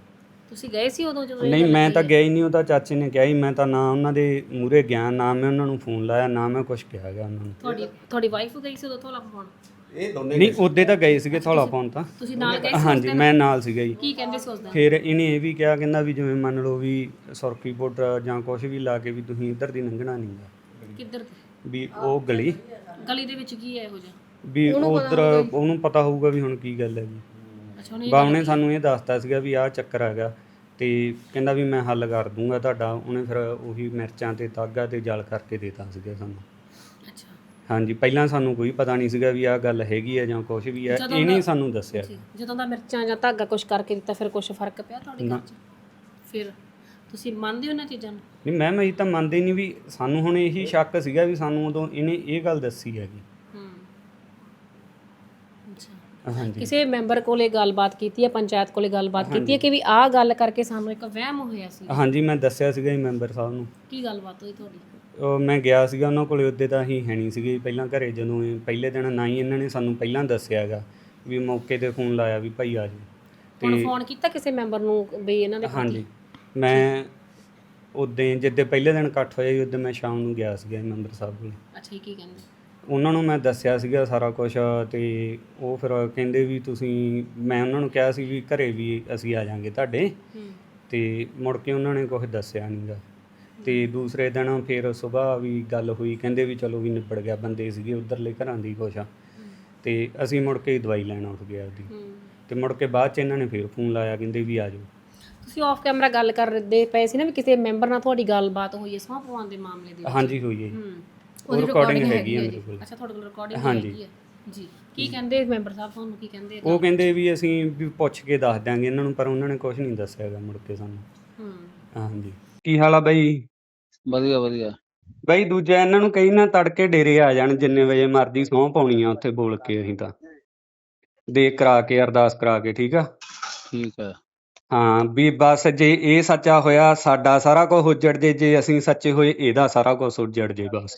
ਤੁਸੀਂ ਗਏ ਸੀ ਉਦੋਂ ਜਦੋਂ ਇਹ ਨਹੀਂ ਗੱਲ ਮੈਂ ਤਾਂ ਹੈ? ਗਿਆ ਹੀ ਨਹੀਂ ਉਹਦਾ ਚਾਚੇ ਨੇ ਕਿਹਾ ਹੀ ਮੈਂ ਤਾਂ ਨਾ ਉਹਨਾਂ ਦੇ ਮੂਰੇ ਗਿਆ ਨਾ ਮੈਂ ਉਹਨਾਂ ਨੂੰ ਫੋਨ ਲਾਇਆ ਨਾ ਮੈਂ ਕੁਝ ਕਿਹਾ ਗਿਆ ਉਹਨਾਂ ਨੂੰ। ਤੁਹਾਡੀ ਤੁਹਾਡੀ ਵਾਈਫ ਗਈ ਸੀ ਉਦੋਂ ਥੋੜਾ ਪਾਉਣ ਇਹ ਦੋਨੇ ਨਹੀਂ ਉਹਦੇ ਤਾਂ ਗਏ ਸੀਗੇ ਥੋੜਾ ਪਾਉਣ ਤਾਂ। ਤੁਸੀਂ ਨਾਲ ਗਏ ਸੀ ਹਾਂਜੀ ਮੈਂ ਨਾਲ? ਸੀਗਾ ਜੀ। ਕੀ ਕਹਿੰਦੇ ਸੀ ਉਸ ਦਿਨ ਫਿਰ ਇਹਨੇ ਇਹ ਵੀ ਕਿਹਾ ਕਹਿੰਦਾ ਵੀ ਜਿਵੇਂ ਮੰਨ ਲਓ ਵੀ ਸੁਰਖੀ ਪਾਊਡਰ ਜਾਂ ਕੁਝ ਵੀ ਲਾ ਕੇ ਵੀ ਤੁਸੀਂ ਇੱਧਰ ਦੀ ਲੰਘਣਾ ਨਹੀਂਗਾ ਕਿੱਧਰ ਵੀ ਉਹ ਗਲੀ। ਗਲੀ ਦੇ ਵਿੱਚ ਕੀ ਹੈ ਇਹੋ ਜਿਹਾ? ਵੀ ਉਧਰ ਉਹਨੂੰ ਪਤਾ ਹੋਊਗਾ ਵੀ ਹੁਣ ਕੀ ਗੱਲ ਹੈ ਜੀ। ਅੱਛਾ ਉਹਨੇ ਸਾਨੂੰ ਇਹ ਦੱਸਤਾ ਸੀਗਾ ਵੀ ਆਹ ਚੱਕਰ ਹੈਗਾ ਤੇ ਕਹਿੰਦਾ ਵੀ ਮੈਂ ਹੱਲ ਕਰ ਦੂੰਗਾ ਤੁਹਾਡਾ। ਉਹਨੇ ਫਿਰ ਉਹੀ ਮਿਰਚਾਂ ਤੇ ਤਾਗਾ ਤੇ ਜਲ ਕਰਕੇ ਦੇਤਾ ਸੀਗਾ ਸਾਨੂੰ। ਹਾਂਜੀ ਪਹਿਲਾਂ ਸਾਨੂੰ ਕੋਈ ਪਤਾ ਨਹੀਂ ਸੀਗਾ ਵੀ ਆਹ ਗੱਲ ਹੈਗੀ ਹੈ ਜਾਂ ਕੁਝ ਵੀ ਹੈ ਜਦੋਂ ਇਹਨੇ ਦਾ- ਸਾਨੂੰ ਦੱਸਿਆ। ਜੀ ਜਦੋਂ ਦਾ ਮਿਰਚਾਂ ਜਾਂ ਧਾਗਾ ਕੁਛ ਕਰਕੇ ਦਿੱਤਾ ਫਿਰ ਕੁਛ ਫ਼ਰਕ ਪਿਆ ਤੁਹਾਡੇ ਘਰ 'ਚ? ਫਿਰ ਤੁਸੀਂ ਮੰਨਦੇ ਹੋ ਇਹਨਾਂ ਚੀਜ਼ਾਂ ਨੂੰ? ਨਹੀਂ ਮੈਮ ਅਸੀਂ ਤਾਂ ਮੰਨਦੇ ਨਹੀਂ ਵੀ ਸਾਨੂੰ ਹੁਣ ਇਹੀ ਸ਼ੱਕ ਸੀਗਾ ਵੀ ਸਾਨੂੰ ਉਦੋਂ ਇਹਨੇ ਇਹ ਗੱਲ ਦੱਸੀ ਹੈਗੀ। ਹੂੰ। ਅੱਛਾ। ਹਾਂਜੀ। ਕਿਸੇ ਮੈਂਬਰ ਕੋਲੇ ਗੱਲਬਾਤ ਕੀਤੀ ਹੈ ਪੰਚਾਇਤ ਕੋਲੇ ਗੱਲਬਾਤ ਕੀਤੀ ਹੈ ਕਿ ਵੀ ਆਹ ਗੱਲ ਕਰਕੇ ਸਾਨੂੰ ਇੱਕ ਵਹਿਮ ਹੋਇਆ ਸੀ? ਹਾਂਜੀ ਮੈਂ ਦੱਸਿਆ ਸੀਗਾ ਜੀ ਮੈਂਬਰ ਸਾਹਿਬ ਨੂੰ। ਕੀ ਗੱਲਬਾਤ ਹੋਈ ਤੁਹਾਡੀ? ਉਹ ਮੈਂ ਗਿਆ ਸੀਗਾ ਉਹਨਾਂ ਕੋਲੇ ਉੱਦੇ ਤਾਂ ਅਸੀਂ ਹੈ ਨਹੀਂ ਸੀਗੇ। ਪਹਿਲਾਂ ਘਰੇ ਜਦੋਂ ਇਹ ਪਹਿਲੇ ਦਿਨ ਨਾ ਹੀ ਇਹਨਾਂ ਨੇ ਸਾਨੂੰ ਪਹਿਲਾਂ ਦੱਸਿਆ ਹੈਗਾ ਵੀ ਮੌਕੇ ਤੇ ਫੋਨ ਲਾਇਆ ਵੀ ਭਾਈ ਆ ਜੀ ਹੁਣ ਫੋਨ ਕੀਤਾ ਕਿਸੇ ਮੈਂਬਰ ਨੂੰ ਵੀ ਇਹਨਾਂ ਦੇ ਹਾਂਜੀ। ਮੈਂ ਉਦੋਂ ਜਿੱਦੇ ਪਹਿਲੇ ਦਿਨ ਇਕੱਠ ਹੋਇਆ ਜੀ ਉਦੋਂ ਮੈਂ ਸ਼ਾਮ ਨੂੰ ਗਿਆ ਸੀਗਾ ਮੈਂਬਰ ਸਾਹਿਬ ਕੋਲ। ਅੱਛਾ ਕੀ ਕਹਿੰਦੇ? ਉਹਨਾਂ ਨੂੰ ਮੈਂ ਦੱਸਿਆ ਸੀਗਾ ਸਾਰਾ ਕੁਝ ਤੇ ਉਹ ਫਿਰ ਕਹਿੰਦੇ ਵੀ ਤੁਸੀਂ ਮੈਂ ਉਹਨਾਂ ਨੂੰ ਕਿਹਾ ਸੀ ਵੀ ਘਰੇ ਵੀ ਅਸੀਂ ਆ ਜਾਾਂਗੇ ਤੁਹਾਡੇ। ਤੇ ਮੁੜ ਕੇ ਉਹਨਾਂ ਨੇ ਕੁਝ ਦੱਸਿਆ ਨਹੀਂਗਾ ਤੇ ਦੂਸਰੇ ਦਿਨ ਫਿਰ ਸਵੇਰ ਵੀ ਗੱਲ ਹੋਈ ਕਹਿੰਦੇ ਵੀ ਚਲੋ ਵੀ ਨਿਬੜ ਗਿਆ ਬੰਦੇ ਸੀਗੇ ਉਧਰਲੇ ਘਰਾਂ ਦੀ ਕੁਛ ਆ। ਤੇ ਅਸੀਂ ਮੁੜ ਕੇ ਦਵਾਈ ਲੈਣ ਉੱਠ ਗਏ ਉਹਦੀ ਤੇ ਮੁੜ ਕੇ ਬਾਅਦ ਚ ਇਹਨਾਂ ਨੇ ਫਿਰ ਫੋਨ ਲਾਇਆ ਕਹਿੰਦੇ ਵੀ ਆ ਜਾਓ। ਤੁਸੀਂ ਆਫ ਕੈਮਰਾ ਗੱਲ ਕਰਦੇ ਪਏ ਸੀ ਨਾ ਵੀ ਕਿਸੇ ਮੈਂਬਰ ਨਾਲ ਤੁਹਾਡੀ ਗੱਲਬਾਤ ਹੋਈ ਹੈ ਸਹੁੰ ਪਵਾਉਣ ਦੇ ਮਾਮਲੇ ਦੇ ਹਾਂਜੀ ਹੋਈ ਹੈ ਜੀ। ਹੂੰ। ਉਹ ਰਿਕਾਰਡਿੰਗ ਹੈਗੀ ਹੈ ਮੇਰੇ ਕੋਲ। ਅੱਛਾ ਤੁਹਾਡੇ ਕੋਲ ਰਿਕਾਰਡਿੰਗ। ਹੈਗੀ ਹੈ। ਜੀ। ਕੀ ਕਹਿੰਦੇ ਮੈਂਬਰ ਸਾਹਿਬ ਤੁਹਾਨੂੰ ਕੀ ਕਹਿੰਦੇ ਉਹ ਕਹਿੰਦੇ ਵੀ ਅਸੀਂ ਵੀ ਪੁੱਛ ਕੇ ਦੱਸ ਦਿਆਂਗੇ ਇਹਨਾਂ ਨੂੰ ਪਰ ਉਹਨਾਂ ਨੇ ਕੁਝ ਨਹੀਂ ਦੱਸਿਆ ਹੈਗਾ ਮੁੜ ਕੇ ਸਾਨੂੰ। ਹੂੰ। ਹਾਂਜੀ। ਕੀ ਹਾਲ ਆ ਬਾਈ? ਵਧੀਆ ਵਧੀਆ। ਬਾਈ ਦੂਜਾ ਇਹਨਾਂ ਨੂੰ ਕਹੀ ਨਾ ਤੜਕੇ ਡੇਰੇ ਆ ਜਾਣ ਜਿੰਨੇ ਵਜੇ ਮਰਜ਼ੀ ਸਹੁੰ ਪਾਉਣੀ ਆ ਉੱਥੇ ਬੋਲ ਕੇ ਅਸੀਂ ਤਾਂ। ਦੇਖ ਕਰਾ ਕੇ ਅਰਦਾਸ ਕਰਾ ਕੇ ਠੀਕ ਆ? ਠੀਕ ਹੈ ਹਾਂ ਵੀ ਬਸ ਜੇ ਇਹ ਸੱਚਾ ਹੋਇਆ ਸਾਡਾ ਸਾਰਾ ਕੁਝ ਉੱਜੜ ਜੇ ਜੇ ਅਸੀਂ ਸੱਚੇ ਹੋਏ ਇਹਦਾ ਸਾਰਾ ਕੁਝ ਉੱਜੜ ਜੇ ਬਸ।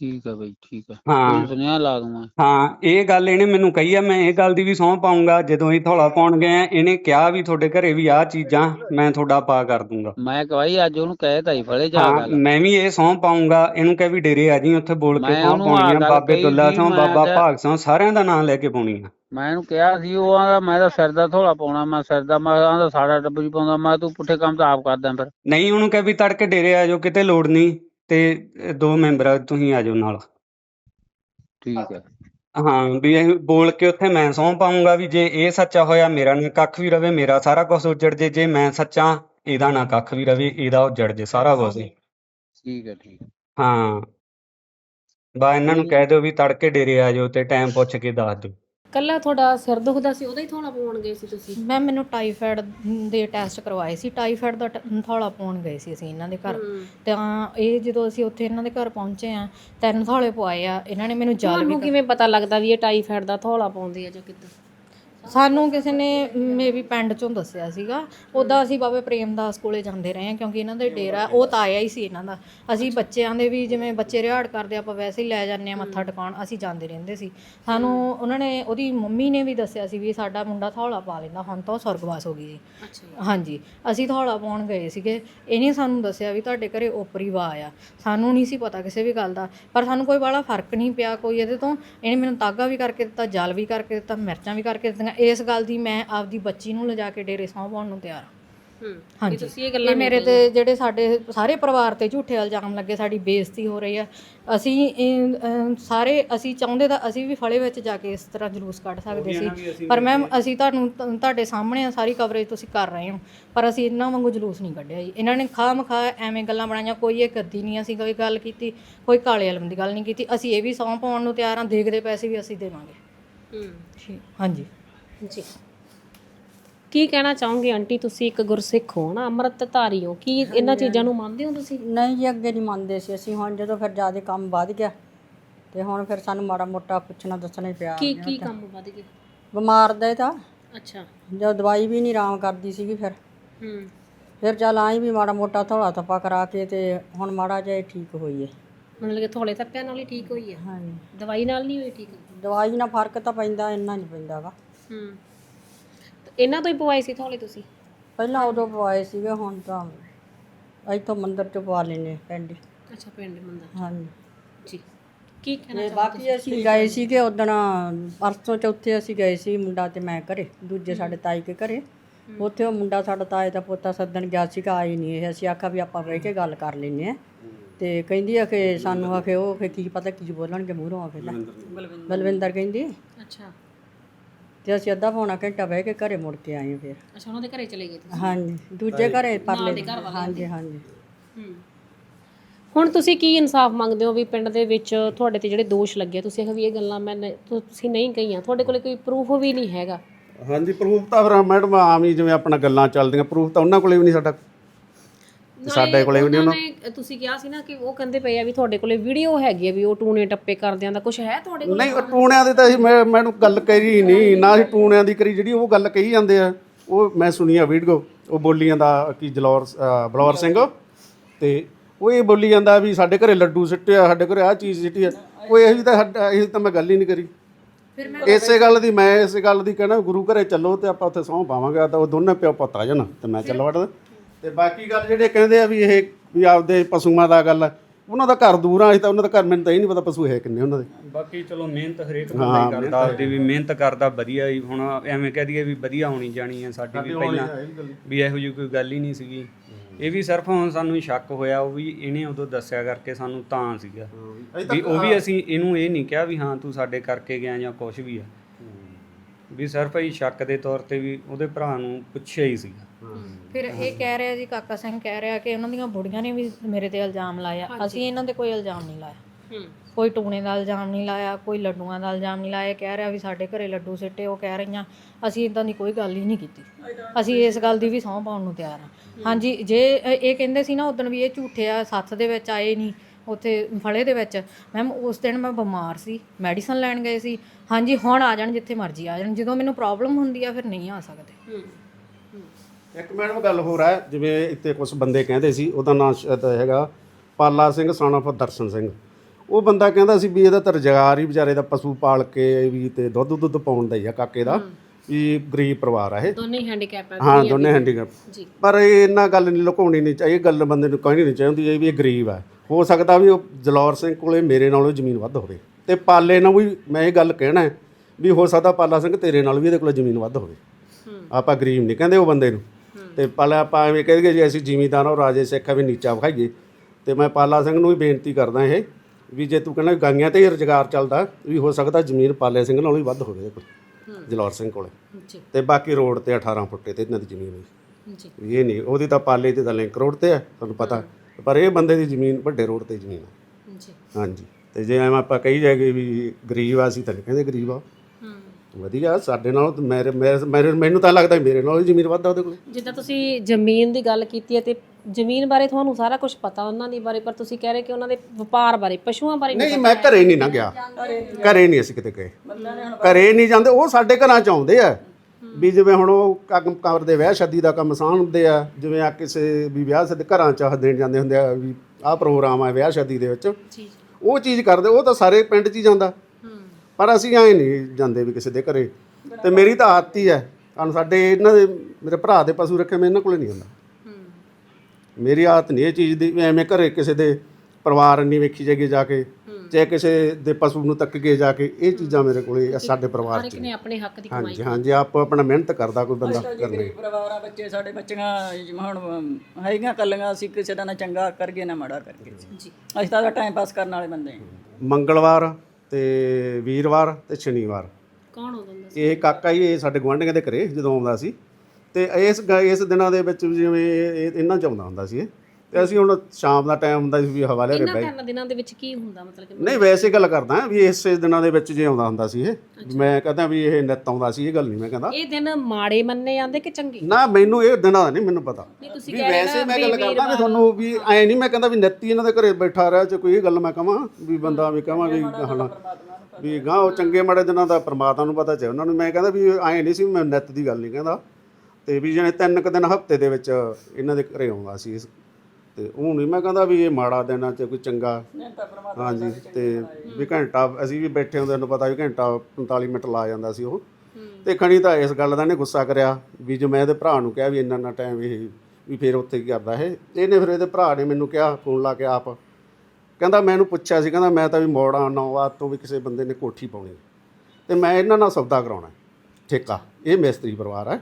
ਠੀਕ ਹੈ ਬਈ ਠੀਕ ਹੈ। ਹਾਂ ਸੁਨੇਹਾ ਲਾ ਦੂੰਗਾ। ਹਾਂ ਇਹ ਗੱਲ ਇਹਨੇ ਮੈਨੂੰ ਕਹੀ ਆ ਮੈਂ ਇਹ ਗੱਲ ਦੀ ਵੀ ਸਹੁੰ ਪਾਉਂਗਾ ਜਦੋਂ ਇਹ ਥੋੜਾ ਪਾਉਣ ਗਏ ਆ ਇਹਨੇ ਕਿਹਾ ਵੀ ਤੁਹਾਡੇ ਘਰੇ ਵੀ ਆਹ ਚੀਜ਼ਾਂ ਮੈਂ ਤੁਹਾਡਾ ਪਾ ਕਰ ਦੂੰਗਾ। ਮੈਂ ਕਵਾਈ ਅੱਜ ਉਹਨੂੰ ਕਹਿ ਤਾ ਹੀ ਫੜੇ ਜਾ ਹਾਂ ਗੱਲ। ਮੈਂ ਵੀ ਇਹ ਸਹੁੰ ਪਾਉਂਗਾ ਇਹਨੂੰ ਕਹਿ ਵੀ ਡੇਰੇ ਆ ਜੀ ਉੱਥੇ ਬੋਲ ਕੇ ਮੈਂ ਸਹੁੰ ਉਹਨੂੰ ਆਹ ਪਾਉਣੀ ਆ ਗੱਲ ਬਾਬੇ ਕਹੀ ਦੁੱਲਾ ਸੀ, ਸਹੁੰ ਮੈਂ ਬਾਬਾ ਕਿਹਾ- ਭਾਗ ਸਹੁੰ ਸਾਰਿਆਂ ਦਾ ਨਾਮ ਲੈ ਕੇ ਪਾਉਣੀ ਆ। ਮੈਂ ਇਹਨੂੰ ਕਿਹਾ ਸੀ ਉਹ ਆਂਦਾ ਮੈਂ ਤਾਂ ਸਿਰ ਦਾ ਥੋੜਾ ਪਾਉਣਾ ਮੈਂ ਸਿਰ ਦਾ ਮੈਂ ਆਂਦਾ ਸਾਡਾ ਡੱਬੂ ਹੀ ਪਾਉਂਦਾ ਮੈਂ ਤੂੰ ਪੁੱਠੇ ਕੰਮ ਤਾਂ ਆਪ ਕਰਦਾ ਫਿਰ। ਨਹੀਂ ਉਹਨੂੰ ਕਹਿ ਵੀ ਤੜਕੇ ਡੇਰੇ ਆ ਜਾਓ ਕਿਤੇ ਲੋੜ ਨਹੀਂ। ਤੇ ਦੋ ਮੈਂਬਰ ਆ, ਤੁਸੀਂ ਆ ਜਾਓ ਨਾਲ। ਠੀਕ ਹੈ ਹਾਂ ਵੀ ਇਹ ਬੋਲ ਕੇ ਉੱਥੇ ਮੈਂ ਸਹੁੰ ਪਾਉਂਗਾ ਵੀ ਜੇ ਇਹ ਸੱਚਾ ਹੋਇਆ ਮੇਰਾ ਨਾ ਕੱਖ ਵੀ ਰਵੇ ਮੇਰਾ ਸਾਰਾ ਕੁਝ ਉੱਜੜ ਜੇ ਜੇ ਮੈਂ ਸੱਚਾ ਇਹਦਾ ਨਾ ਕੱਖ ਵੀ ਰਵੇ ਇਹਦਾ ਉੱਜੜ ਜੇ ਸਾਰਾ ਕੁਝ। ਠੀਕ ਹੈ ਠੀਕ ਹਾਂ। ਬਾ ਇਹਨਾਂ ਨੂੰ ਕਹਿ ਦਿਓ ਵੀ ਤੜਕੇ ਡੇਰੇ ਆ ਜਾਓ ਤੇ ਟਾਈਮ ਪੁੱਛ ਕੇ ਦੱਸ ਦਿਓ। ਕੱਲਾ ਤੁਹਾਡਾ ਸਿਰ ਦੁਖਦਾ ਸੀ ਉਹਦਾ ਹੀ ਥੋੜਾ ਪਵਾਉਣ ਗਏ ਸੀ ਤੁਸੀਂ? ਮੈਂ ਮੈਨੂੰ ਟਾਈਫਾਇਡ ਦੇ ਟੈਸਟ ਕਰਵਾਏ ਸੀ ਟਾਈਫਾਇਡ ਦਾ ਥੌਲਾ ਪਾਉਣ ਗਏ ਸੀ ਅਸੀਂ ਇਹਨਾਂ ਦੇ ਘਰ। ਤਾਂ ਇਹ ਜਦੋਂ ਅਸੀਂ ਉੱਥੇ ਇਹਨਾਂ ਦੇ ਘਰ ਪਹੁੰਚੇ ਆ ਤਿੰਨ ਥੌਲੇ ਪਵਾਏ ਆ ਇਹਨਾਂ ਨੇ ਮੈਨੂੰ ਜਲ ਵੀ ਤੁਹਾਨੂੰ ਕਿਵੇਂ ਪਤਾ ਲੱਗਦਾ ਵੀ ਇਹ ਟਾਈਫਾਇਡ ਦਾ ਥੋੜਾ ਪਾਉਂਦੇ ਆ ਜਾਂ ਕਿੱਦਾਂ? ਸਾਨੂੰ ਕਿਸੇ ਨੇ ਮੇਬੀ ਪਿੰਡ ਚੋਂ ਦੱਸਿਆ ਸੀਗਾ। ਉਦਾਂ ਅਸੀਂ ਬਾਬੇ ਪ੍ਰੇਮਦਾਸ ਕੋਲੇ ਜਾਂਦੇ ਰਹੇ ਹਾਂ ਕਿਉਂਕਿ ਇਹਨਾਂ ਦੇ ਡੇਰਾ ਉਹ ਤਾਇਆ ਹੀ ਸੀ ਇਹਨਾਂ ਦਾ। ਅਸੀਂ ਬੱਚਿਆਂ ਦੇ ਵੀ ਜਿਵੇਂ ਬੱਚੇ ਰਿਹਾੜ ਕਰਦੇ ਆਪਾਂ ਵੈਸੇ ਹੀ ਲੈ ਜਾਂਦੇ ਆ ਮੱਥਾ ਟਿਕਾਉਣ ਅਸੀਂ ਜਾਂਦੇ ਰਹਿੰਦੇ ਸੀ। ਸਾਨੂੰ ਉਹਨਾਂ ਨੇ ਉਹਦੀ ਮੰਮੀ ਨੇ ਵੀ ਦੱਸਿਆ ਸੀ ਵੀ ਸਾਡਾ ਮੁੰਡਾ ਥੌਲਾ ਪਾ ਲੈਂਦਾ ਹੁਣ ਤਾਂ ਉਹ ਸਵਰਗਵਾਸ ਹੋ ਗਈ ਜੀ। ਹਾਂਜੀ ਅਸੀਂ ਥੌਲਾ ਪਾਉਣ ਗਏ ਸੀਗੇ। ਇਹਨੇ ਸਾਨੂੰ ਦੱਸਿਆ ਵੀ ਤੁਹਾਡੇ ਘਰੇ ਓਪਰੀ ਵਾ ਆ। ਸਾਨੂੰ ਨਹੀਂ ਸੀ ਪਤਾ ਕਿਸੇ ਵੀ ਗੱਲ ਦਾ ਪਰ ਸਾਨੂੰ ਕੋਈ ਬਾਹਲਾ ਫ਼ਰਕ ਨਹੀਂ ਪਿਆ ਕੋਈ ਇਹਦੇ ਤੋਂ। ਇਹਨੇ ਮੈਨੂੰ ਤਾਗਾ ਵੀ ਕਰਕੇ ਦਿੱਤਾ ਜਲ ਵੀ ਕਰਕੇ ਦਿੱਤਾ ਮਿਰਚਾਂ ਵੀ ਕਰਕੇ ਦਿੱਤੀਆਂ। ਇਸ ਗੱਲ ਦੀ ਮੈਂ ਆਪਦੀ ਬੱਚੀ ਨੂੰ ਲਿਜਾ ਕੇ ਡੇਰੇ ਸਹੁੰ ਪਾਉਣ ਨੂੰ ਤਿਆਰ ਹਾਂ। ਹੂੰ ਹਾਂਜੀ। ਤੁਸੀਂ ਇਹ ਗੱਲਾਂ ਇਹ ਮੇਰੇ ਤੇ ਜਿਹੜੇ ਸਾਡੇ ਸਾਰੇ ਪਰਿਵਾਰ ਤੇ ਝੂਠੇ ਇਲਜ਼ਾਮ ਲੱਗੇ ਸਾਡੀ ਬੇਇੱਜ਼ਤੀ ਹੋ ਰਹੀ ਆ ਅਸੀਂ ਇਹ, ਅਮ, ਸਾਰੇ ਅਸੀਂ ਚਾਹੁੰਦੇ ਤਾਂ ਅਸੀਂ ਵੀ ਫਲੇ ਵਿੱਚ ਜਾ ਕੇ ਇਸ ਤਰ੍ਹਾਂ ਜਲੂਸ ਕੱਢ ਸਕਦੇ ਸੀ। ਪਰ ਮੈਮ ਅਸੀਂ ਤੁਹਾਨੂੰ ਤੁ- ਤੁਹਾਡੇ ਸਾਹਮਣੇ ਆ ਸਾਰੀ ਕਵਰੇਜ ਤੁਸੀਂ ਕਰ ਰਹੇ ਹੋ। ਪਰ ਅਸੀਂ ਇਹਨਾਂ ਵਾਂਗੂ ਜਲੂਸ ਨਹੀਂ ਕੱਢਿਆ ਜੀ। ਇਹਨਾਂ ਨੇ ਖਾਮ ਖਾ ਐਵੇਂ ਗੱਲਾਂ ਬਣਾਈਆਂ ਕੋਈ ਇਹ ਗੱਦੀ ਨਹੀਂ ਅਸੀਂ ਕੋਈ ਗੱਲ ਕੀਤੀ ਕੋਈ ਕਾਲੇ ਇਲਮ ਦੀ ਗੱਲ ਨਹੀਂ ਕੀਤੀ। ਅਸੀਂ ਇਹ ਵੀ ਸਹੁੰ ਪਾਉਣ ਨੂੰ ਤਿਆਰ ਹਾਂ ਦੇਖਦੇ ਪੈਸੇ ਵੀ ਅਸੀਂ ਦੇਵਾਂਗੇ। ਹੂੰ। ਠੀਕ ਹਾਂਜੀ। ਜੀ। ਕੀ ਕਹਿਣਾ ਚਾਹੋਗੇ ਆਂਟੀ? ਤੁਸੀਂ ਇੱਕ ਗੁਰਸਿੱਖ ਹੋ ਨਾ ਅੰਮ੍ਰਿਤ ਧਾਰੀ ਹੋ। ਕੀ ਇਹਨਾਂ ਚੀਜ਼ਾਂ ਨੂੰ ਮੰਨਦੇ ਹੋ ਤੁਸੀਂ? ਨਹੀਂ ਜੀ ਅੱਗੇ ਨਹੀਂ ਮੰਨਦੇ ਸੀ ਅਸੀਂ। ਹੁਣ ਜਦੋਂ ਫਿਰ ਜ਼ਿਆਦਾ ਕੰਮ ਵੱਧ ਗਿਆ ਤੇ ਹੁਣ ਫਿਰ ਸਾਨੂੰ ਮਾੜਾ ਮੋਟਾ ਪੁੱਛਣਾ ਦੱਸਣਾ ਹੀ ਪਿਆ ਕੀ ਕੀ ਕੰਮ ਵੱਧ ਗਏ ਬਿਮਾਰ ਦਾ ਤਾਂ। ਅੱਛਾ। ਜਦ ਦਵਾਈ ਵੀ ਨਹੀਂ ਆਰਾਮ ਕਰਦੀ ਸੀਗੀ ਫਿਰ। ਹੂੰ। ਫਿਰ ਚੱਲ ਆਈ ਵੀ ਮਾੜਾ ਮੋਟਾ ਥੋੜਾ ਥੱਪਾ ਕਰਾ ਕੇ ਤੇ ਹੁਣ ਮਾੜਾ ਜਿਹਾ ਠੀਕ ਹੋਈ ਹੈ ਮਤਲਬ ਕਿ ਥੋੜੇ ਥੱਪਿਆਂ ਨਾਲ ਹੀ ਠੀਕ ਹੋਈ ਹੈ ਹਾਂਜੀ। ਦਵਾਈ ਨਾਲ ਨਹੀਂ ਹੋਈ ਠੀਕ? ਦਵਾਈ ਨਾਲ ਫ਼ਰਕ ਤਾਂ ਪੈਂਦਾ ਇੰਨਾ ਨਹੀਂ ਪੈਂਦਾ ਵਾ ਹੂੰ। ਤੇ ਇਹਨਾਂ ਤੋਂ ਹੀ ਪਵਾਈ ਸੀ ਥੋੜੇ ਤੁਸੀਂ? ਪਹਿਲਾਂ ਉਦੋਂ ਪਵਾਏ ਸੀਗੇ ਹੁਣ ਤਾਂ ਇੱਥੋਂ ਮੰਦਿਰ ਚ ਪਵਾ ਲੈਨੇ ਪਿੰਡ ਹੀ। ਅੱਛਾ ਪਿੰਡ ਮੰਦਾ ਹਾਂਜੀ। ਜੀ। ਕੀ ਕਹਿਣਾ ਤੇ ਬਾਕੀ ਅਸੀਂ ਗਏ ਸੀਗੇ ਉਦਣ ਪਰਸੋਂ ਚੌਥੇ ਅਸੀਂ ਗਏ ਸੀ ਮੁੰਡਾ ਤੇ ਮੈਂ ਘਰੇ ਦੂਜੇ ਸਾਡੇ ਤਾਈ ਕੇ ਘਰੇ। ਉੱਥੇ ਉਹ ਮੁੰਡਾ ਸਾਡਾ ਤਾਏ ਦਾ ਪੋਤਾ ਸੱਦਣ ਗਿਆ ਸੀਗਾ ਆਈ ਨਹੀਂ ਇਹ ਅਸੀਂ ਆਖਿਆ ਵੀ ਆਪਾਂ ਬਹਿ ਕੇ ਗੱਲ ਕਰ ਲੈਨੇ ਆ ਤੇ ਕਹਿੰਦੀ ਆ ਕਿ ਸਾਨੂੰ ਆਖੇ ਉਹ ਕਿ ਕੀ ਪਤਾ ਕੀ ਬੋਲਣਗੇ ਮੂਹਰੋਂ ਆ ਕੇ ਲੈ ਬਲਵਿੰਦਰ ਕਹਿੰਦੀ। ਅੱਛਾ। ਤੇ ਅਸੀਂ ਅੱਧਾ ਪੌਣਾ ਘੰਟਾ ਬਹਿ ਕੇ ਘਰੇ ਮੁੜ ਕੇ ਆਏ ਫਿਰ। ਅੱਛਾ ਉਹਨਾਂ ਦੇ ਘਰੇ ਚਲੇ ਗਏ ਤੁਸੀਂ? ਹਾਂਜੀ ਦੂਜੇ ਘਰੇ ਪਰਲੇ ਹਾਂਜੀ ਹਾਂਜੀ। ਹੂੰ। ਹੁਣ ਤੁਸੀਂ ਕੀ ਇਨਸਾਫ ਮੰਗਦੇ ਹੋ ਵੀ ਪਿੰਡ ਦੇ ਵਿੱਚ ਤੁਹਾਡੇ ਤੇ ਜਿਹੜੇ ਦੋਸ਼ ਲੱਗੇ ਤੁਸੀਂ ਆਖਿਆ ਵੀ ਇਹ ਗੱਲਾਂ ਮੈਂ ਨਹੀਂ- ਤੁਸੀਂ ਨਹੀਂ ਕਹੀਆਂ। ਤੁਹਾਡੇ ਕੋਲੇ ਕੋਈ ਪ੍ਰੂਫ ਵੀ ਨਹੀਂ ਹੈਗਾ। ਹਾਂਜੀ ਪ੍ਰੂਫ ਤਾਂ ਫਿਰ ਮੈਡਮ ਆਮ ਹੀ ਜਿਵੇਂ ਆਪਣਾ ਗੱਲਾਂ ਚੱਲਦੀਆਂ ਪ੍ਰੂਫ ਤਾਂ ਉਹਨਾਂ ਕੋਲੇ ਵੀ ਨਹੀਂ ਸਾਡਾ ਸਾਡੇ ਕੋਲੇ ਵੀ ਨਹੀਂ ਉਹਨਾਂ ਨੇ ਤੁਸੀਂ ਕਿਹਾ ਸੀ ਨਾ ਕਿ ਉਹ ਕਹਿੰਦੇ ਪਏ ਆ ਵੀ ਤੁਹਾਡੇ ਕੋਲੇ ਵੀਡੀਓ ਹੈਗੀ ਆ ਵੀ ਉਹ ਟੂਨੇ ਟੱਪੇ ਕਰਦਿਆਂ ਦਾ ਕੁਝ ਹੈ ਤੁਹਾਡੇ ਕੋਲ ਨਹੀਂ ਉਹ ਟੂਣਿਆਂ ਦੇ ਤਾਂ ਅਸੀਂ ਮੈਂ ਮੈਨੂੰ ਗੱਲ ਕਰੀ ਨਹੀਂ ਨਾ ਅਸੀਂ ਟੂਣਿਆਂ ਦੀ ਕਰੀ ਜਿਹੜੀ ਉਹ ਗੱਲ ਕਹੀ ਜਾਂਦੇ ਆ ਉਹ ਮੈਂ ਸੁਣੀ ਆ ਵੀਡੀਓ ਉਹ ਬੋਲੀ ਜਾਂਦਾ ਕੀ ਜਲੌਰ ਬਲੌਰ ਸਿੰਘ ਤੇ ਉਹ ਇਹ ਬੋਲੀ ਜਾਂਦਾ ਵੀ ਸਾਡੇ ਘਰੇ ਲੱਡੂ ਸਿੱਟਿਆ ਸਾਡੇ ਘਰੇ ਆਹ ਚੀਜ਼ ਸਿੱਟੀ ਆ ਉਹ ਇਹੀ ਤਾਂ ਇਹ ਤਾਂ ਮੈਂ ਗੱਲ ਹੀ ਨਹੀਂ ਕਰੀ। ਇਸੇ ਗੱਲ ਦੀ ਮੈਂ ਇਸੇ ਗੱਲ ਦੀ ਕਹਿਣਾ ਗੁਰੂ ਘਰੇ ਚੱਲੋ ਤੇ ਆਪਾਂ ਉੱਥੇ ਸਹੁੰ ਪਾਵਾਂਗੇ ਤਾਂ ਉਹ ਦੋਨੇ ਪਿਓ ਪੁੱਤ ਆ ਜਾਣ ਤੇ ਮੈਂ ਚੱਲ ਵੜਦਾ। ਤੇ ਬਾਕੀ ਗੱਲ ਜਿਹੜੇ ਕਹਿੰਦੇ ਆ ਵੀ ਇਹ ਵੀ ਆਪਦੇ ਪਸ਼ੂਆਂ ਦਾ ਗੱਲ ਆ, ਉਹਨਾਂ ਦਾ ਘਰ ਦੂਰ ਆ ਅਸੀਂ ਤਾਂ ਉਹਨਾਂ ਦਾ ਘਰ ਮੈਨੂੰ ਤਾਂ ਇਹ ਨਹੀਂ ਪਤਾ ਪਸ਼ੂ ਹੈ ਕਿੰਨੇ ਉਹਨਾਂ ਦੇ। ਬਾਕੀ ਚਲੋ ਮਿਹਨਤ ਹਰੇਕ ਬੰਦਾ ਹੀ ਕਰਦਾ। ਆਪਦੀ ਵੀ ਮਿਹਨਤ ਕਰਦਾ ਵਧੀਆ ਹੀ ਹੁਣ ਐਵੇਂ ਕਹਿ ਦਈਏ ਵੀ ਵਧੀਆ ਹੋਣੀ ਜਾਣੀ ਹੈ ਸਾਡੀ ਵੀ ਪਹਿਲਾਂ ਵੀ ਇਹੋ ਜਿਹੀ ਕੋਈ ਗੱਲ ਹੀ ਨਹੀਂ ਸੀਗੀ। ਇਹ ਵੀ ਸਿਰਫ ਹੁਣ ਸਾਨੂੰ ਸ਼ੱਕ ਹੋਇਆ ਉਹ ਵੀ ਇਹਨੇ ਉਦੋਂ ਦੱਸਿਆ ਕਰਕੇ ਸਾਨੂੰ ਤਾਂ ਸੀਗਾ। ਵੀ ਉਹ ਵੀ ਅਸੀਂ ਇਹਨੂੰ ਇਹ ਨਹੀਂ ਕਿਹਾ ਵੀ ਹਾਂ ਤੂੰ ਸਾਡੇ ਕਰਕੇ ਗਿਆ ਜਾਂ ਕੁਝ ਵੀ ਆ। ਵੀ ਸਿਰਫ ਹੀ ਸ਼ੱਕ ਦੇ ਤੌਰ ਤੇ ਵੀ ਉਹਦੇ ਭਰਾ ਨੂੰ ਪੁੱਛਿਆ ਹੀ ਸੀਗਾ। ਫਿਰ ਇਹ ਕਹਿ ਰਿਹਾ ਜੀ ਕਾਕਾ ਸਿੰਘ ਕਹਿ ਰਿਹਾ ਕਿ ਉਹਨਾਂ ਦੀਆਂ ਬੁੜੀਆਂ ਨੇ ਵੀ ਮੇਰੇ ਤੇ ਇਲਜ਼ਾਮ ਲਾਇਆ। ਅਸੀਂ ਇਹਨਾਂ ਤੇ ਕੋਈ ਇਲਜ਼ਾਮ ਨਹੀਂ ਲਾਇਆ। ਕੋਈ ਟੂਣੇ ਦਾ ਇਲਜ਼ਾਮ ਨਹੀਂ ਲਾਇਆ ਕੋਈ ਲੱਡੂਆਂ ਦਾ ਇਲਜ਼ਾਮ ਨਹੀਂ ਲਾਇਆ। ਕਹਿ ਰਿਹਾ ਵੀ ਸਾਡੇ ਘਰੇ ਲੱਡੂ ਸਿੱਟੇ ਉਹ ਕਹਿ ਰਹੀਆਂ ਅਸੀਂ ਇਦਾਂ ਦੀ ਕੋਈ ਗੱਲ ਹੀ ਨਹੀਂ ਕੀਤੀ। ਅਸੀਂ ਇਸ ਗੱਲ ਦੀ ਵੀ ਸਹੁੰ ਪਾਉਣ ਨੂੰ ਤਿਆਰ ਹਾਂ। ਹਾਂਜੀ ਜੇ ਇਹ ਇਹ ਕਹਿੰਦੇ ਸੀ ਨਾ ਉਦੋਂ ਵੀ ਇਹ ਝੂਠੇ ਆ ਸੱਥ ਦੇ ਵਿੱਚ ਆਏ ਨਹੀਂ ਉੱਥੇ ਫਲੇ ਦੇ ਵਿੱਚ। ਮੈਮ ਉਸ ਦਿਨ ਮੈਂ ਬਿਮਾਰ ਸੀ ਮੈਡੀਸਨ ਲੈਣ ਗਏ ਸੀ। ਹਾਂਜੀ ਹੁਣ ਆ ਜਾਣ ਜਿੱਥੇ ਮਰਜ਼ੀ ਆ ਜਾਣ। ਜਦੋਂ ਮੈਨੂੰ ਪ੍ਰੋਬਲਮ ਹੁੰਦੀ ਆ ਫਿਰ ਨਹੀਂ ਆ ਸਕਦੇ। ਇੱਕ ਮੈਡਮ ਗੱਲ ਹੋਰ ਹੈ ਜਿਵੇਂ ਇੱਥੇ ਕੁਝ ਬੰਦੇ ਕਹਿੰਦੇ ਸੀ ਉਹਦਾ ਨਾਮ ਸ਼ਾਇਦ ਹੈਗਾ ਪਾਲਾ ਸਿੰਘ of ਦਰਸ਼ਨ ਸਿੰਘ। ਉਹ ਬੰਦਾ ਕਹਿੰਦਾ ਸੀ ਵੀ ਇਹਦਾ ਤਾਂ ਰੁਜ਼ਗਾਰ ਹੀ ਵਿਚਾਰੇ ਦਾ ਪਸ਼ੂ ਪਾਲ ਕੇ ਵੀ ਤੇ ਦੁੱਧ ਦੁੱਧ ਪਾਉਣ ਦਾ ਹੀ ਆ ਕਾਕੇ ਦਾ ਵੀ ਗਰੀਬ ਪਰਿਵਾਰ ਆ ਇਹ। ਦੋਨੇ ਹੈਂਡੀਕੈਪ ਹੈ ਹਾਂ ਦੋਨੇ ਹੈਂਡੀਕੈਪ ਜੀ। ਪਰ ਇਹ ਇਹਨਾਂ ਗੱਲ ਨਹੀਂ ਲੁਕਾਉਣੀ ਨਹੀਂ ਇਹ ਗੱਲ ਬੰਦੇ ਨੂੰ ਕਹਿਣੀ ਨਹੀਂ ਚਾਹੀਦੀ ਇਹ ਵੀ ਇਹ ਗਰੀਬ ਆ। ਹੋ ਸਕਦਾ ਵੀ ਉਹ ਜਲੌਰ ਸਿੰਘ ਕੋਲੇ ਮੇਰੇ ਨਾਲੋਂ ਜ਼ਮੀਨ ਵੱਧ ਹੋਵੇ। ਤੇ ਪਾਲੇ ਨਾਲ ਵੀ ਮੈਂ ਇਹ ਗੱਲ ਕਹਿਣਾ ਹੈ ਵੀ ਹੋ ਸਕਦਾ ਪਾਲਾ ਸਿੰਘ ਤੇਰੇ ਨਾਲ ਵੀ ਇਹਦੇ ਕੋਲ ਜ਼ਮੀਨ ਵੱਧ ਹੋਵੇ। ਆਪਾਂ ਗਰੀਬ ਨਹੀਂ ਕਹਿੰਦੇ ਉਹ ਬੰਦੇ ਨੂੰ। ਤੇ ਪਾਲਾ ਆਪਾਂ ਐਵੇਂ ਕਹਿੰਦੇ ਜੀ ਅਸੀਂ ਜ਼ਿਮੀਂਦਾਰ ਹਾਂ ਰਾਜੇ ਸਿੱਖ ਆ ਵੀ ਨੀਚਾ ਵਿਖਾਈਏ। ਤੇ ਮੈਂ ਪਾਲਾ ਸਿੰਘ ਨੂੰ ਵੀ ਬੇਨਤੀ ਕਰਦਾ ਇਹ ਵੀ ਜੇ ਤੂੰ ਕਹਿੰਦਾ ਗਾਈਆਂ ਤੇ ਹੀ ਰੁਜ਼ਗਾਰ ਚੱਲਦਾ ਵੀ ਹੋ ਸਕਦਾ ਜ਼ਮੀਨ ਪਾਲੇ ਸਿੰਘ ਨਾਲੋਂ ਵੀ ਵੱਧ ਹੋਵੇ ਕੋਲ ਜਲੌਰ ਸਿੰਘ ਕੋਲੇ। ਜੀ। ਤੇ ਬਾਕੀ ਰੋਡ ਤੇ 18 ਫੁੱਟੇ ਤੇ ਇਹਨਾਂ ਦੀ ਜ਼ਮੀਨ ਹੈ। ਜੀ। ਇਹ ਨਹੀਂ ਉਹਦੀ ਤਾਂ ਪਾਲੇ ਤੇ ਤਾਂ ਲਿੰਕ ਰੋਡ ਤੇ ਹੈ ਤੁਹਾਨੂੰ ਪਤਾ। ਪਰ ਇਹ ਬੰਦੇ ਦੀ ਜ਼ਮੀਨ ਵੱਡੇ ਰੋਡ ਤੇ ਜ਼ਮੀਨ ਹੈ। ਜੀ। ਹਾਂਜੀ। ਤੇ ਜੇ ਐਵੇਂ ਆਪਾਂ ਕਹੀ ਜਾਗੇ ਵੀ ਗਰੀਬ ਆ ਅਸੀਂ ਤਾਂ ਕਹਿੰਦੇ ਗਰੀਬ ਆ। ਵਧੀਆ ਸਾਡੇ ਨਾਲੋਂ ਤਾਂ ਮੇਰੇ ਮੇਰੇ- ਮੇਰੇ ਮੈਨੂੰ ਤਾਂ ਲੱਗਦਾ ਮੇਰੇ ਨਾਲੋਂ ਹੀ ਜ਼ਮੀਨ ਵੱਧ ਆ ਉਹਦੇ ਕੋਲ। ਜਿੱਦਾਂ ਤੁਸੀਂ ਜ਼ਮੀਨ ਦੀ ਗੱਲ ਕੀਤੀ ਹੈ ਤੇ ਜ਼ਮੀਨ ਬਾਰੇ ਤੁਹਾਨੂੰ ਸਾਰਾ ਕੁਝ ਪਤਾ ਉਹਨਾਂ ਦੀ ਬਾਰੇ ਪਰ ਤੁਸੀਂ ਕਹਿ ਰਹੇ ਕਿ ਉਹਨਾਂ ਦੇ ਵਪਾਰ ਬਾਰੇ ਪਸ਼ੂਆਂ ਬਾਰੇ ਨਹੀਂ ਮੈਂ ਘਰੇ ਨਹੀਂ ਨਾ ਗਿਆ। ਘਰੇ ਨਹੀਂ ਅਸੀਂ ਕਿਤੇ ਗਏ। ਘਰੇ ਨਹੀਂ ਜਾਂਦੇ ਉਹ ਸਾਡੇ ਘਰਾਂ ਚ ਆਉਂਦੇ ਆ। ਵੀ ਜਿਵੇਂ ਹੁਣ ਉਹ ਕੰਮ ਕਰਦੇ ਵਿਆਹ ਸ਼ਾਦੀ ਦਾ ਕੰਮ ਸਾਂਭਦੇ ਆ ਜਿਵੇਂ ਆ ਕਿਸੇ ਵੀ ਵਿਆਹ ਸ਼ਾਦੀ ਘਰਾਂ ਚ ਦੇਣ ਜਾਂਦੇ ਹੁੰਦੇ ਆ ਵੀ ਆਹ ਪ੍ਰੋਗਰਾਮ ਆ ਵਿਆਹ ਸ਼ਾਦੀ ਦੇ ਵਿੱਚ। ਉਹ ਚੀਜ਼ ਕਰਦੇ ਉਹ ਤਾਂ ਸਾਰੇ ਪਿੰਡ 'ਚ ਹੀ ਜਾਂਦਾ। ਪਰ ਅਸੀਂ ਐਂ ਨਹੀਂ ਜਾਂਦੇ ਵੀ ਕਿਸੇ ਦੇ ਘਰੇ। ਤੇ ਮੇਰੀ ਤਾਂ ਆਦਤ ਹੀ ਹੈ। ਕਾਰਨ ਸਾਡੇ ਇਹਨਾਂ ਦੇ ਮੇਰੇ ਭਰਾ ਦੇ ਪਸ਼ੂ ਰੱਖੇ ਮੈਂ ਇਹਨਾਂ ਕੋਲੇ ਨਹੀਂ ਜਾਂਦਾ। ਹੂੰ ਮੇਰੀ ਆਦਤ ਨਹੀਂ ਇਹ ਚੀਜ਼ ਦੀ ਵੀ ਐਵੇਂ ਘਰੇ ਕਿਸੇ ਦੇ ਪਰਿਵਾਰ ਨਹੀਂ ਵੇਖੀ ਜਾਗੇ ਜਾ ਕੇ ਚਾਹੇ ਕਿਸੇ ਦੇ ਪਸ਼ੂ ਨੂੰ ਤੱਕ ਕੇ ਜਾ ਕੇ ਇਹ ਚੀਜ਼ਾਂ ਮੇਰੇ ਕੋਲੇ ਸਾਡੇ ਪਰਿਵਾਰ ਹਰ 'ਚ। ਇੱਕ ਨੇ ਆਪਣੇ ਹੱਕ ਦੀ ਕਮਾਈ ਹਾਂਜੀ ਹਾਂਜੀ ਆਪ ਆਪਣਾ ਮਿਹਨਤ ਕਰਦਾ ਕੋਈ ਬੰਦਾ ਕਰਨੇ। ਪਰਿਵਾਰਾਂ ਬੱਚੇ ਸਾਡੇ ਬੱਚੀਆਂ ਜਿਵੇਂ ਹੁਣ ਹੈਗੀਆਂ ਕੱਲੀਆਂ ਅਸੀਂ ਕਿਸੇ ਦਾ ਨਾ ਚੰਗਾ ਕਰਗੇ ਨਾ ਮਾੜਾ ਕਰਕੇ। ਜੀ। ਅਸੀਂ ਤਾਂ ਟਾਈਮ ਪਾਸ ਕਰਨ ਵਾਲੇ ਬੰਦੇ ਹਾਂ। ਮੰਗਲਵਾਰ ਤੇ ਵੀਰਵਾਰ ਤੇ ਸ਼ਨੀਵਾਰ। ਕੌਣ ਸੀ? ਇਹ ਕਾਕਾ ਹੀ ਇਹ ਸਾਡੇ ਗੁਆਂਢੀਆਂ ਦੇ ਘਰੇ ਜਦੋਂ ਆਉਂਦਾ ਸੀ। ਤੇ ਇਸ ਗ- ਇਸ ਦਿਨਾਂ ਦੇ ਵਿੱਚ ਜਿਵੇਂ ਇਹ- ਇਹ- ਇਹਨਾਂ ਚ ਆਉਂਦਾ ਹੁੰਦਾ ਸੀ ਇਹ। ਤੇ ਅਸੀਂ ਹੁਣ ਸ਼ਾਮ ਦਾ ਟਾਈਮ ਹੁੰਦਾ ਸੀ ਵੀ ਹਵਾਲੇ ਰੇ ਇਹਨਾਂ ਦਿਨਾਂ ਦੇ ਵਿੱਚ ਕੀ ਹੁੰਦਾ ਮਤਲਬ ਕਿ ਨਹੀਂ ਵੈਸੇ ਗੱਲ ਕਰਦਾ ਵੀ ਇਸੇ ਦਿਨਾਂ ਦੇ ਵਿੱਚ ਜੇ ਆਉਂਦਾ ਹੁੰਦਾ ਸੀ ਇਹ। ਮੈਂ ਕਹਿੰਦਾ ਵੀ ਇਹ ਨਿੱਤ ਆਉਂਦਾ ਸੀ ਇਹ ਗੱਲ ਨਹੀਂ ਮੈਂ ਕਹਿੰਦਾ। ਇਹ ਦਿਨ ਮਾੜੇ ਮੰਨੇ ਜਾਂਦੇ ਕਿ ਚੰਗੇ? ਨਾ ਮੈਨੂੰ ਇਹ ਦਿਨਾਂ ਦਾ ਨਹੀਂ ਮੈਨੂੰ ਪਤਾ। ਨਹੀਂ ਤੁਸੀਂ ਵੀ ਕਹਿ ਰਹੇ ਵੈਸੇ ਮੈਂ ਗੱਲ ਕਰਦਾ ਵੀ ਤੁਹਾਨੂੰ ਵੀ ਐ ਨਹੀਂ ਮੈਂ ਕਹਿੰਦਾ ਵੀ ਨਿੱਤੀ ਇਹਨਾਂ ਦੇ ਘਰੇ ਬੈਠਾ ਰਿਹਾ ਚ ਕੋਈ ਇਹ ਗੱਲ ਮੈਂ ਕਹਾਂ ਵੀ ਬੰਦਾ ਵੀ ਕਹਾਂ ਵੀ ਹਣਾ ਵੀ ਗਾਂ ਉਹ ਚੰਗੇ ਮਾੜੇ ਦਿਨਾਂ ਦਾ ਪ੍ਰਮਾਤਮਾ ਨੂੰ ਪਤਾ ਚਾਹੇ ਉਹਨਾਂ ਨੂੰ ਮੈਂ ਕਹਿੰਦਾ ਵੀ ਐ ਨਹੀਂ ਸੀ ਮੈਂ ਨਿੱਤ ਦੀ ਗੱਲ ਨਹੀਂ ਕਹਿੰਦਾ। ਤੇ ਵੀ ਜਿਵੇਂ ਤਿੰਨ ਕੁ ਦਿਨ ਹਫ਼ਤੇ ਦੇ ਵਿੱਚ ਇਹਨਾਂ ਦੇ ਘਰੇ ਆਉਂਦਾ ਸੀ ਇਸ ਤੇ ਉਹ ਨਹੀਂ ਮੈਂ ਕਹਿੰਦਾ ਵੀ ਇਹ ਮਾੜਾ ਦਿਨ ਆ ਚ ਕੋਈ ਚੰਗਾ। ਹਾਂਜੀ ਤੇ ਵੀ ਘੰਟਾ ਅਸੀਂ ਵੀ ਬੈਠੇ ਹੁੰਦੇ ਨੂੰ ਪਤਾ ਵੀ ਘੰਟਾ 45 ਮਿੰਟ ਲਾ ਜਾਂਦਾ ਸੀ ਉਹ। ਤੇ ਖਣੀ ਤਾਂ ਇਸ ਗੱਲ ਦਾ ਇਹਨੇ ਗੁੱਸਾ ਕਰਿਆ ਵੀ ਜੋ ਮੈਂ ਇਹਦੇ ਭਰਾ ਨੂੰ ਕਿਹਾ ਵੀ ਇੰਨਾ ਇੰਨਾ ਟਾਈਮ ਇਹ ਵੀ ਫਿਰ ਉੱਥੇ ਕੀ ਕਰਦਾ ਇਹ। ਇਹਨੇ ਫਿਰ ਇਹਦੇ ਭਰਾ ਨੇ ਮੈਨੂੰ ਕਿਹਾ ਫੋਨ ਲਾ ਕੇ ਆਪ। ਕਹਿੰਦਾ ਮੈਨੂੰ ਪੁੱਛਿਆ ਸੀ ਕਹਿੰਦਾ ਮੈਂ ਤਾਂ ਵੀ ਮੋੜਾਂ ਨੌਵਾਤ ਤੋਂ ਵੀ ਕਿਸੇ ਬੰਦੇ ਨੇ ਕੋਠੀ ਪਾਉਣੀ ਤੇ ਮੈਂ ਇਹਨਾਂ ਨਾਲ ਸੌਦਾ ਕਰਾਉਣਾ ਠੇਕਾ। ਇਹ ਮਿਸਤਰੀ ਪਰਿਵਾਰ ਹੈ।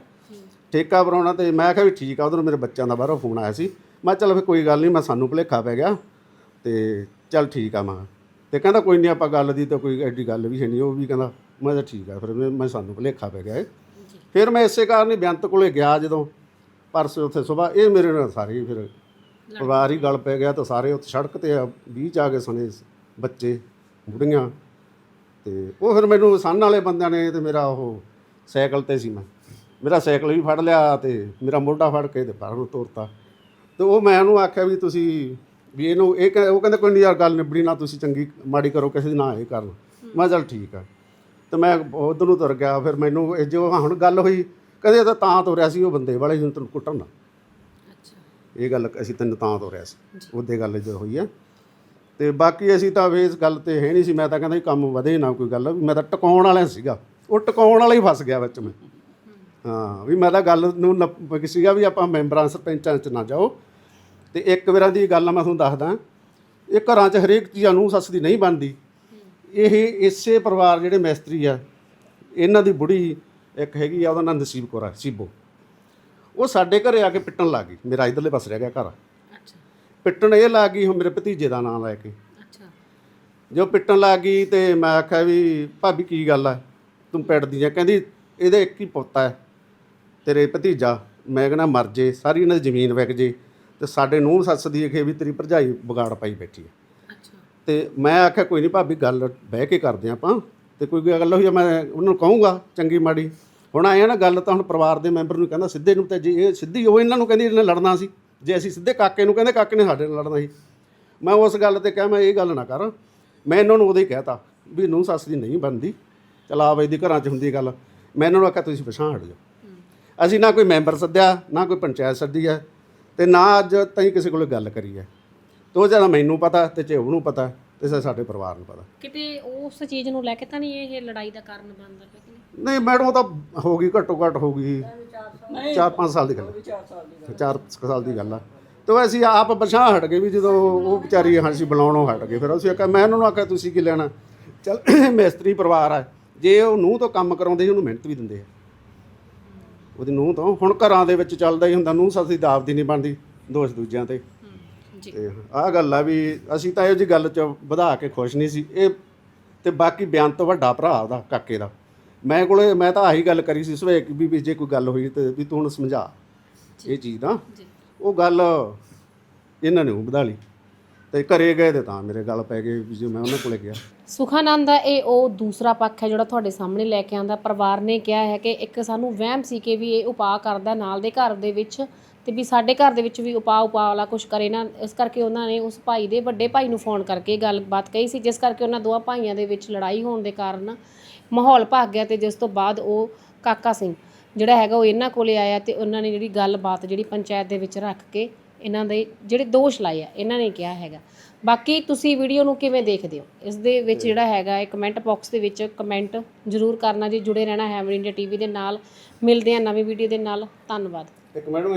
ਠੇਕਾ ਭਰਾਉਣਾ ਤੇ ਮੈਂ ਕਿਹਾ ਵੀ ਠੀਕ ਆ ਉਧਰ ਮੇਰੇ ਬੱਚਿਆਂ ਦਾ ਬਾਹਰੋਂ ਫੋਨ ਆਇਆ ਸੀ। ਮੈਂ ਚੱਲ ਫਿਰ ਕੋਈ ਗੱਲ ਨਹੀਂ ਮੈਂ ਸਾਨੂੰ ਭੁਲੇਖਾ ਪੈ ਗਿਆ ਤੇ ਚੱਲ ਠੀਕ ਆ ਮਾਂ। ਤੇ ਕਹਿੰਦਾ ਕੋਈ ਨਹੀਂ ਆਪਾਂ ਗੱਲ ਦੀ ਤਾਂ ਕੋਈ ਐਡੀ ਗੱਲ ਵੀ ਹੈ ਨਹੀਂ ਉਹ ਵੀ ਕਹਿੰਦਾ ਮੈਂ ਤਾਂ ਠੀਕ ਆ ਫਿਰ ਮੈਂ ਮੈਂ ਸਾਨੂੰ ਭੁਲੇਖਾ ਪੈ ਗਿਆ ਇਹ। ਫਿਰ ਮੈਂ ਇਸੇ ਕਾਰਨ ਹੀ ਬੇਅੰਤ ਕੋਲੇ ਗਿਆ ਜਦੋਂ ਪਰਸੋਂ ਉੱਥੇ ਸਵੇਰ ਇਹ ਮੇਰੇ ਨਾਲ ਸਾਰੇ ਫਿਰ ਪਰਿਵਾਰ ਹੀ ਗੱਲ ਪੈ ਗਿਆ ਤਾਂ ਸਾਰੇ ਉੱਥੇ ਸੜਕ ਤੇ ਆ 20 ਚ ਆ ਕੇ ਸਣੇ ਬੱਚੇ ਬੁੜੀਆਂ। ਤੇ ਉਹ ਫਿਰ ਮੈਨੂੰ ਸੰਨ ਵਾਲੇ ਬੰਦਿਆਂ ਨੇ ਤੇ ਮੇਰਾ ਉਹ ਸਾਈਕਲ ਤੇ ਸੀ ਮੈਂ। ਮੇਰਾ ਸਾਈਕਲ ਵੀ ਫੜ ਲਿਆ ਤੇ ਮੇਰਾ ਮੋਢਾ ਫੜ ਕੇ ਤੇ ਬਾਹਰ ਨੂੰ ਤੋਰਤਾ। ਤੇ ਉਹ ਮੈਂ ਉਹਨੂੰ ਆਖਿਆ ਵੀ ਤੁਸੀਂ ਵੀ ਇਹਨੂੰ ਇਹ ਕਹਿ- ਉਹ ਕਹਿੰਦਾ ਕੋਈ ਨਹੀਂ ਯਾਰ ਗੱਲ ਨਿਬੜੀ ਨਾ ਤੁਸੀਂ ਚੰਗੀ ਮਾੜੀ ਕਰੋ ਕਿਸੇ ਦੀ ਨਾ ਇਹ ਕਰਨ ਮੈਂ ਕਿਹਾ ਚੱਲ ਠੀਕ ਆ। ਤੇ ਮੈਂ ਉਧਰ ਨੂੰ ਤੁਰ ਗਿਆ ਫਿਰ ਮੈਨੂੰ ਇਹ ਜੋ ਹੁਣ ਗੱਲ ਹੋਈ ਕਹਿੰਦੇ ਇਹ ਤਾਂ ਤਾਂ ਤੁਰਿਆ ਸੀ ਉਹ ਬੰਦੇ ਵਾਲੇ ਜਿਹਨੂੰ ਤੈਨੂੰ ਕੁੱਟਣ ਨਾ ਇਹ ਗੱਲ ਅਸੀਂ ਤੈਨੂੰ ਤਾਂ ਤੋਰਿਆ ਸੀ ਉਹਦੇ ਗੱਲ ਜੋ ਹੋਈ ਆ। ਤੇ ਬਾਕੀ ਅਸੀਂ ਤਾਂ ਵੀ ਇਸ ਗੱਲ ਤੇ ਹੈ ਨਹੀਂ ਸੀ ਮੈਂ ਤਾਂ ਕਹਿੰਦਾ ਵੀ ਕੰਮ ਵਧੇ ਨਾ ਕੋਈ ਗੱਲ ਮੈਂ ਤਾਂ ਟਿਕਾਉਣ ਵਾਲਾ ਸੀਗਾ। ਉਹ ਟਿਕਾਉਣ ਵਾਲਾ ਹੀ ਫਸ ਗਿਆ ਵਿੱਚ ਮੈਂ। ਹਾਂ ਵੀ ਮੈਂ ਤਾਂ ਗੱਲ ਨੂੰ ਨੱਪ- ਸੀਗਾ ਵੀ ਆਪਾਂ ਮੈਂਬਰਾਂ ਸਰਪੰਚਾਂ 'ਚ ਨਾ ਜਾਓ। ਤੇ ਇੱਕ ਵਾਰਾਂ ਦੀ ਗੱਲ ਮੈਂ ਤੁਹਾਨੂੰ ਦੱਸਦਾ ਇਹ ਘਰਾਂ 'ਚ ਹਰੇਕ ਚੀਜ਼ ਨੂੰ ਸੱਸ ਦੀ ਨਹੀਂ ਬਣਦੀ। ਇਹ ਇਸੇ ਪਰਿਵਾਰ ਜਿਹੜੇ ਮਿਸਤਰੀ ਆ ਇਹਨਾਂ ਦੀ ਬੁੜੀ ਇੱਕ ਹੈਗੀ ਆ ਉਹਦਾ ਨਾਂ ਨਸੀਬ ਕੌਰ ਆ ਸੀਬੋ। ਉਹ ਸਾਡੇ ਘਰੇ ਆ ਕੇ ਪਿੱਟਣ ਲੱਗ ਗਈ ਮੇਰਾ ਇਧਰਲੇ ਪਾਸੇ ਰਹਿ ਗਿਆ ਘਰ। ਅੱਛਾ। ਪਿੱਟਣ ਇਹ ਲੱਗ ਗਈ ਹੁਣ ਮੇਰੇ ਭਤੀਜੇ ਦਾ ਨਾਮ ਲੈ ਕੇ। ਅੱਛਾ। ਜੋ ਪਿੱਟਣ ਲੱਗ ਗਈ ਤੇ ਮੈਂ ਆਖਿਆ ਵੀ ਭਾਬੀ ਕੀ ਗੱਲ ਆ? ਤੂੰ ਪਿੱਟਦੀ ਆ। ਕਹਿੰਦੀ ਇਹਦੇ ਇੱਕ ਹੀ ਪੁੱਤ ਹੈ ਤੇਰੇ ਭਤੀਜਾ ਮੈਂ ਕਹਿੰਦਾ ਮਰ ਜੇ ਸਾਰੀ ਇਹਨਾਂ ਦੀ ਜ਼ਮੀਨ ਵਿਕ ਜੇ ਤੇ ਸਾਡੇ ਨੂੰਹ ਸੱਸ ਦੀ ਅਖੇ ਵੀ ਤੇਰੀ ਭਰਜਾਈ ਵਿਗਾੜ ਪਾਈ ਬੈਠੀ ਹੈ। ਅੱਛਾ। ਤੇ ਮੈਂ ਆਖਿਆ ਕੋਈ ਨਹੀਂ ਭਾਬੀ ਗੱਲ ਬਹਿ ਕੇ ਕਰਦੇ ਹਾਂ ਆਪਾਂ ਤੇ ਕੋਈ ਗੱਲ ਹੋਈ ਆ ਮੈਂ ਉਹਨਾਂ ਨੂੰ ਕਹੂੰਗਾ ਚੰਗੀ ਮਾੜੀ। ਹੁਣ ਆਏ ਆ ਨਾ ਗੱਲ ਤਾਂ ਹੁਣ ਪਰਿਵਾਰ ਦੇ ਮੈਂਬਰ ਨੂੰ ਕਹਿੰਦਾ ਸਿੱਧੇ ਨੂੰ ਤੇ ਜੇ ਇਹ ਸਿੱਧੀ ਉਹ ਇਹਨਾਂ ਨੂੰ ਕਹਿੰਦੀ ਇਹਨੇ ਲੜਨਾ ਸੀ। ਜੇ ਅਸੀਂ ਸਿੱਧੇ ਕਾਕੇ ਨੂੰ ਕਹਿੰਦੇ ਕਾਕੇ ਨੇ ਸਾਡੇ ਨਾਲ ਲੜਨਾ ਸੀ। ਮੈਂ ਉਸ ਗੱਲ ਤੇ ਕਿਹਾ ਮੈਂ ਇਹ ਗੱਲ ਨਾ ਕਰ ਮੈਂ ਇਹਨਾਂ ਨੂੰ ਉਦੋਂ ਹੀ ਕਹਿਤਾ ਵੀ ਨੂੰ ਸੱਸ ਦੀ ਨਹੀਂ ਬਣਦੀ ਚਲਾ ਬਈ ਦੀ ਘਰਾਂ 'ਚ ਹੁੰਦੀ ਗੱਲ। ਮੈਂ ਇਹਨਾਂ ਨੂੰ ਆਖਿਆ ਤੁਸੀਂ ਪਛਾਣ ਹਟ ਜਾਓ ਅਸੀਂ ਨਾ ਕੋਈ ਮੈਂਬਰ ਸੱਦਿਆ ਨਾ ਕੋਈ ਪੰਚਾਇਤ ਸੱਦੀ ਹੈ ਤੇ ਨਾ ਅੱਜ ਤਾਈਂ ਕਿਸੇ ਕੋਲ ਗੱਲ ਕਰੀ ਹੈ ਤੋ ਜ਼ਿਆਦਾ ਮੈਨੂੰ ਪਤਾ ਤੇ ਜੇ ਉਹਨੂੰ ਪਤਾ ਤੇ ਸੇ ਸਾਡੇ ਪਰਿਵਾਰ ਨੂੰ ਪਤਾ। ਕਿਤੇ ਉਸ ਚੀਜ਼ ਨੂੰ ਲੈ ਕੇ ਤਾਂ ਨਹੀਂ ਇਹ ਲੜਾਈ ਦਾ ਕਾਰਨ ਬਣਦਾ ਕਿ ਨਹੀਂ? ਨਹੀਂ ਮੈਡਮ ਉਹ ਤਾਂ ਹੋ ਗਈ ਘੱਟੋ ਘੱਟ ਹੋ ਗਈ। 4-5 ਸਾਲ ਦੀ ਗੱਲ ਹੈ 4 ਸਾਲ ਦੀ 4 ਸਾਲ ਦੀ ਗੱਲ ਆ। ਤੇ ਅਸੀਂ ਆਪ ਪਛਾਣ ਹਟ ਗਏ ਵੀ ਜਦੋਂ ਉਹ ਵਿਚਾਰੀ ਹਾਂ ਸੀ ਬੁਲਾਉਣੋਂ ਹਟ ਗਏ। ਫਿਰ ਅਸੀਂ ਆਖਿਆ ਮੈਂ ਉਹਨਾਂ ਨੂੰ ਆਖਿਆ ਤੁਸੀਂ ਕੀ ਲੈਣਾ? ਚਲ ਮਿਸਤਰੀ ਪਰਿਵਾਰ ਆ। ਜੇ ਉਹ ਨੂੰਹ ਤੋਂ ਕੰਮ ਕਰਾਉਂਦੇ ਸੀ ਉਹਨੂੰ ਮਿਹਨਤ ਵੀ ਦਿੰਦੇ ਆ। ਉਹਦੀ ਨੂੰਹ ਤੋਂ। ਹੁਣ ਘਰਾਂ ਦੇ ਵਿੱਚ ਚੱਲਦਾ ਹੀ ਹੁੰਦਾ ਨੂੰਹ ਸੱਸ ਦੀ ਦਾਬ ਦੀ ਨਹੀਂ ਬਣਦੀ ਦੋਸ਼ ਦੂਜਿਆਂ ਤੇ। ਜੀ। ਤੇ ਆਹ ਗੱਲ ਆ ਵੀ ਅਸੀਂ ਤਾਂ ਇਹੋ ਜੀ ਗੱਲ 'ਚ ਵਧਾ ਕੇ ਖੁਸ਼ ਨਹੀਂ ਸੀ। ਇਹ ਤੇ ਬਾਕੀ ਬਿਆਨ ਤੋਂ ਵੱਡਾ ਭਰਾ ਉਹਦਾ ਕਾਕੇ ਦਾ। ਮੈਂ ਕੋਲੇ ਮੈਂ ਤਾਂ ਆਹੀ ਗੱਲ ਕਰੀ ਸੀ ਸਵੇਕ ਵੀ ਵੀ ਜੇ ਕੋਈ ਗੱਲ ਹੋਈ ਤੇ ਵੀ ਤੂੰ ਹੁਣ ਸਮਝਾ। ਇਹ ਚੀਜ਼ ਦਾ ਉਹ ਗੱਲ ਇਹਨਾਂ ਨੇ ਉਹ ਵਧਾ ਲਈ। ਤੇ ਘਰੇ ਗਏ ਤੇ ਤਾਂ ਮੇਰੇ ਗੱਲ ਪੈ ਗਈ ਵੀ ਮੈਂ ਉਹਨਾਂ ਕੋਲੇ ਗਿਆ। ਸੁਖਾਨੰਦ ਦਾ ਇਹ ਉਹ ਦੂਸਰਾ ਪੱਖ ਹੈ ਜਿਹੜਾ ਤੁਹਾਡੇ ਸਾਹਮਣੇ ਲੈ ਕੇ ਆਂਦਾ ਪਰਿਵਾਰ ਨੇ ਕਿਹਾ ਹੈ ਕਿ ਇੱਕ ਸਾਨੂੰ ਵਹਿਮ ਸੀ ਕਿ ਵੀ ਇਹ ਉਪਾਅ ਕਰਦਾ ਨਾਲ ਦੇ ਘਰ ਦੇ ਵਿੱਚ ਤੇ ਵੀ ਸਾਡੇ ਘਰ ਦੇ ਵਿੱਚ ਵੀ ਉਪਾਅ ਉਪਾਅ ਵਾਲਾ ਕੁਝ ਕਰੇ ਨਾ। ਇਸ ਕਰਕੇ ਉਹਨਾਂ ਨੇ ਉਸ ਭਾਈ ਦੇ ਵੱਡੇ ਭਾਈ ਨੂੰ ਫੋਨ ਕਰਕੇ ਗੱਲਬਾਤ ਕਹੀ ਸੀ, ਜਿਸ ਕਰਕੇ ਉਹਨਾਂ ਦੋਹਾਂ ਭਾਈਆਂ ਦੇ ਵਿੱਚ ਲੜਾਈ ਹੋਣ ਦੇ ਕਾਰਨ ਮਾਹੌਲ ਭੱਗ ਗਿਆ ਤੇ ਜਿਸ ਤੋਂ ਬਾਅਦ ਉਹ ਕਾਕਾ ਸਿੰਘ ਜਿਹੜਾ ਹੈਗਾ ਉਹ ਇਹਨਾਂ ਕੋਲੇ ਆਇਆ ਤੇ ਉਹਨਾਂ ਨੇ ਜਿਹੜੀ ਗੱਲਬਾਤ ਜਿਹੜੀ ਪੰਚਾਇਤ ਦੇ ਵਿੱਚ ਰੱਖ ਕੇ ਇਹਨਾਂ ਦੇ ਜਿਹੜੇ ਦੋਸ਼ ਲਾਏ ਆ, ਇਹਨਾਂ ਨੇ ਕਿਹਾ ਹੈਗਾ। ਬਾਕੀ ਤੁਸੀਂ ਵੀਡੀਓ ਨੂੰ ਕਿਵੇਂ ਦੇਖਦੇ ਹੋ? ਇਸ ਦੇ ਵਿੱਚ ਜਿਹੜਾ ਹੈਗਾ ਹੈ ਕਮੈਂਟ ਬਾਕਸ ਦੇ ਵਿੱਚ ਕਮੈਂਟ ਜ਼ਰੂਰ ਕਰਨਾ ਜੀ ਜੁੜੇ ਰਹਿਣਾ ਹੈ ਇੰਡੀਆ ਟੀਵੀ ਦੇ ਨਾਲ, ਮਿਲਦੇ ਹਾਂ ਨਵੀਂ ਵੀਡੀਓ ਦੇ ਨਾਲ, ਧੰਨਵਾਦ। ਇੱਕ ਮੈਡਮ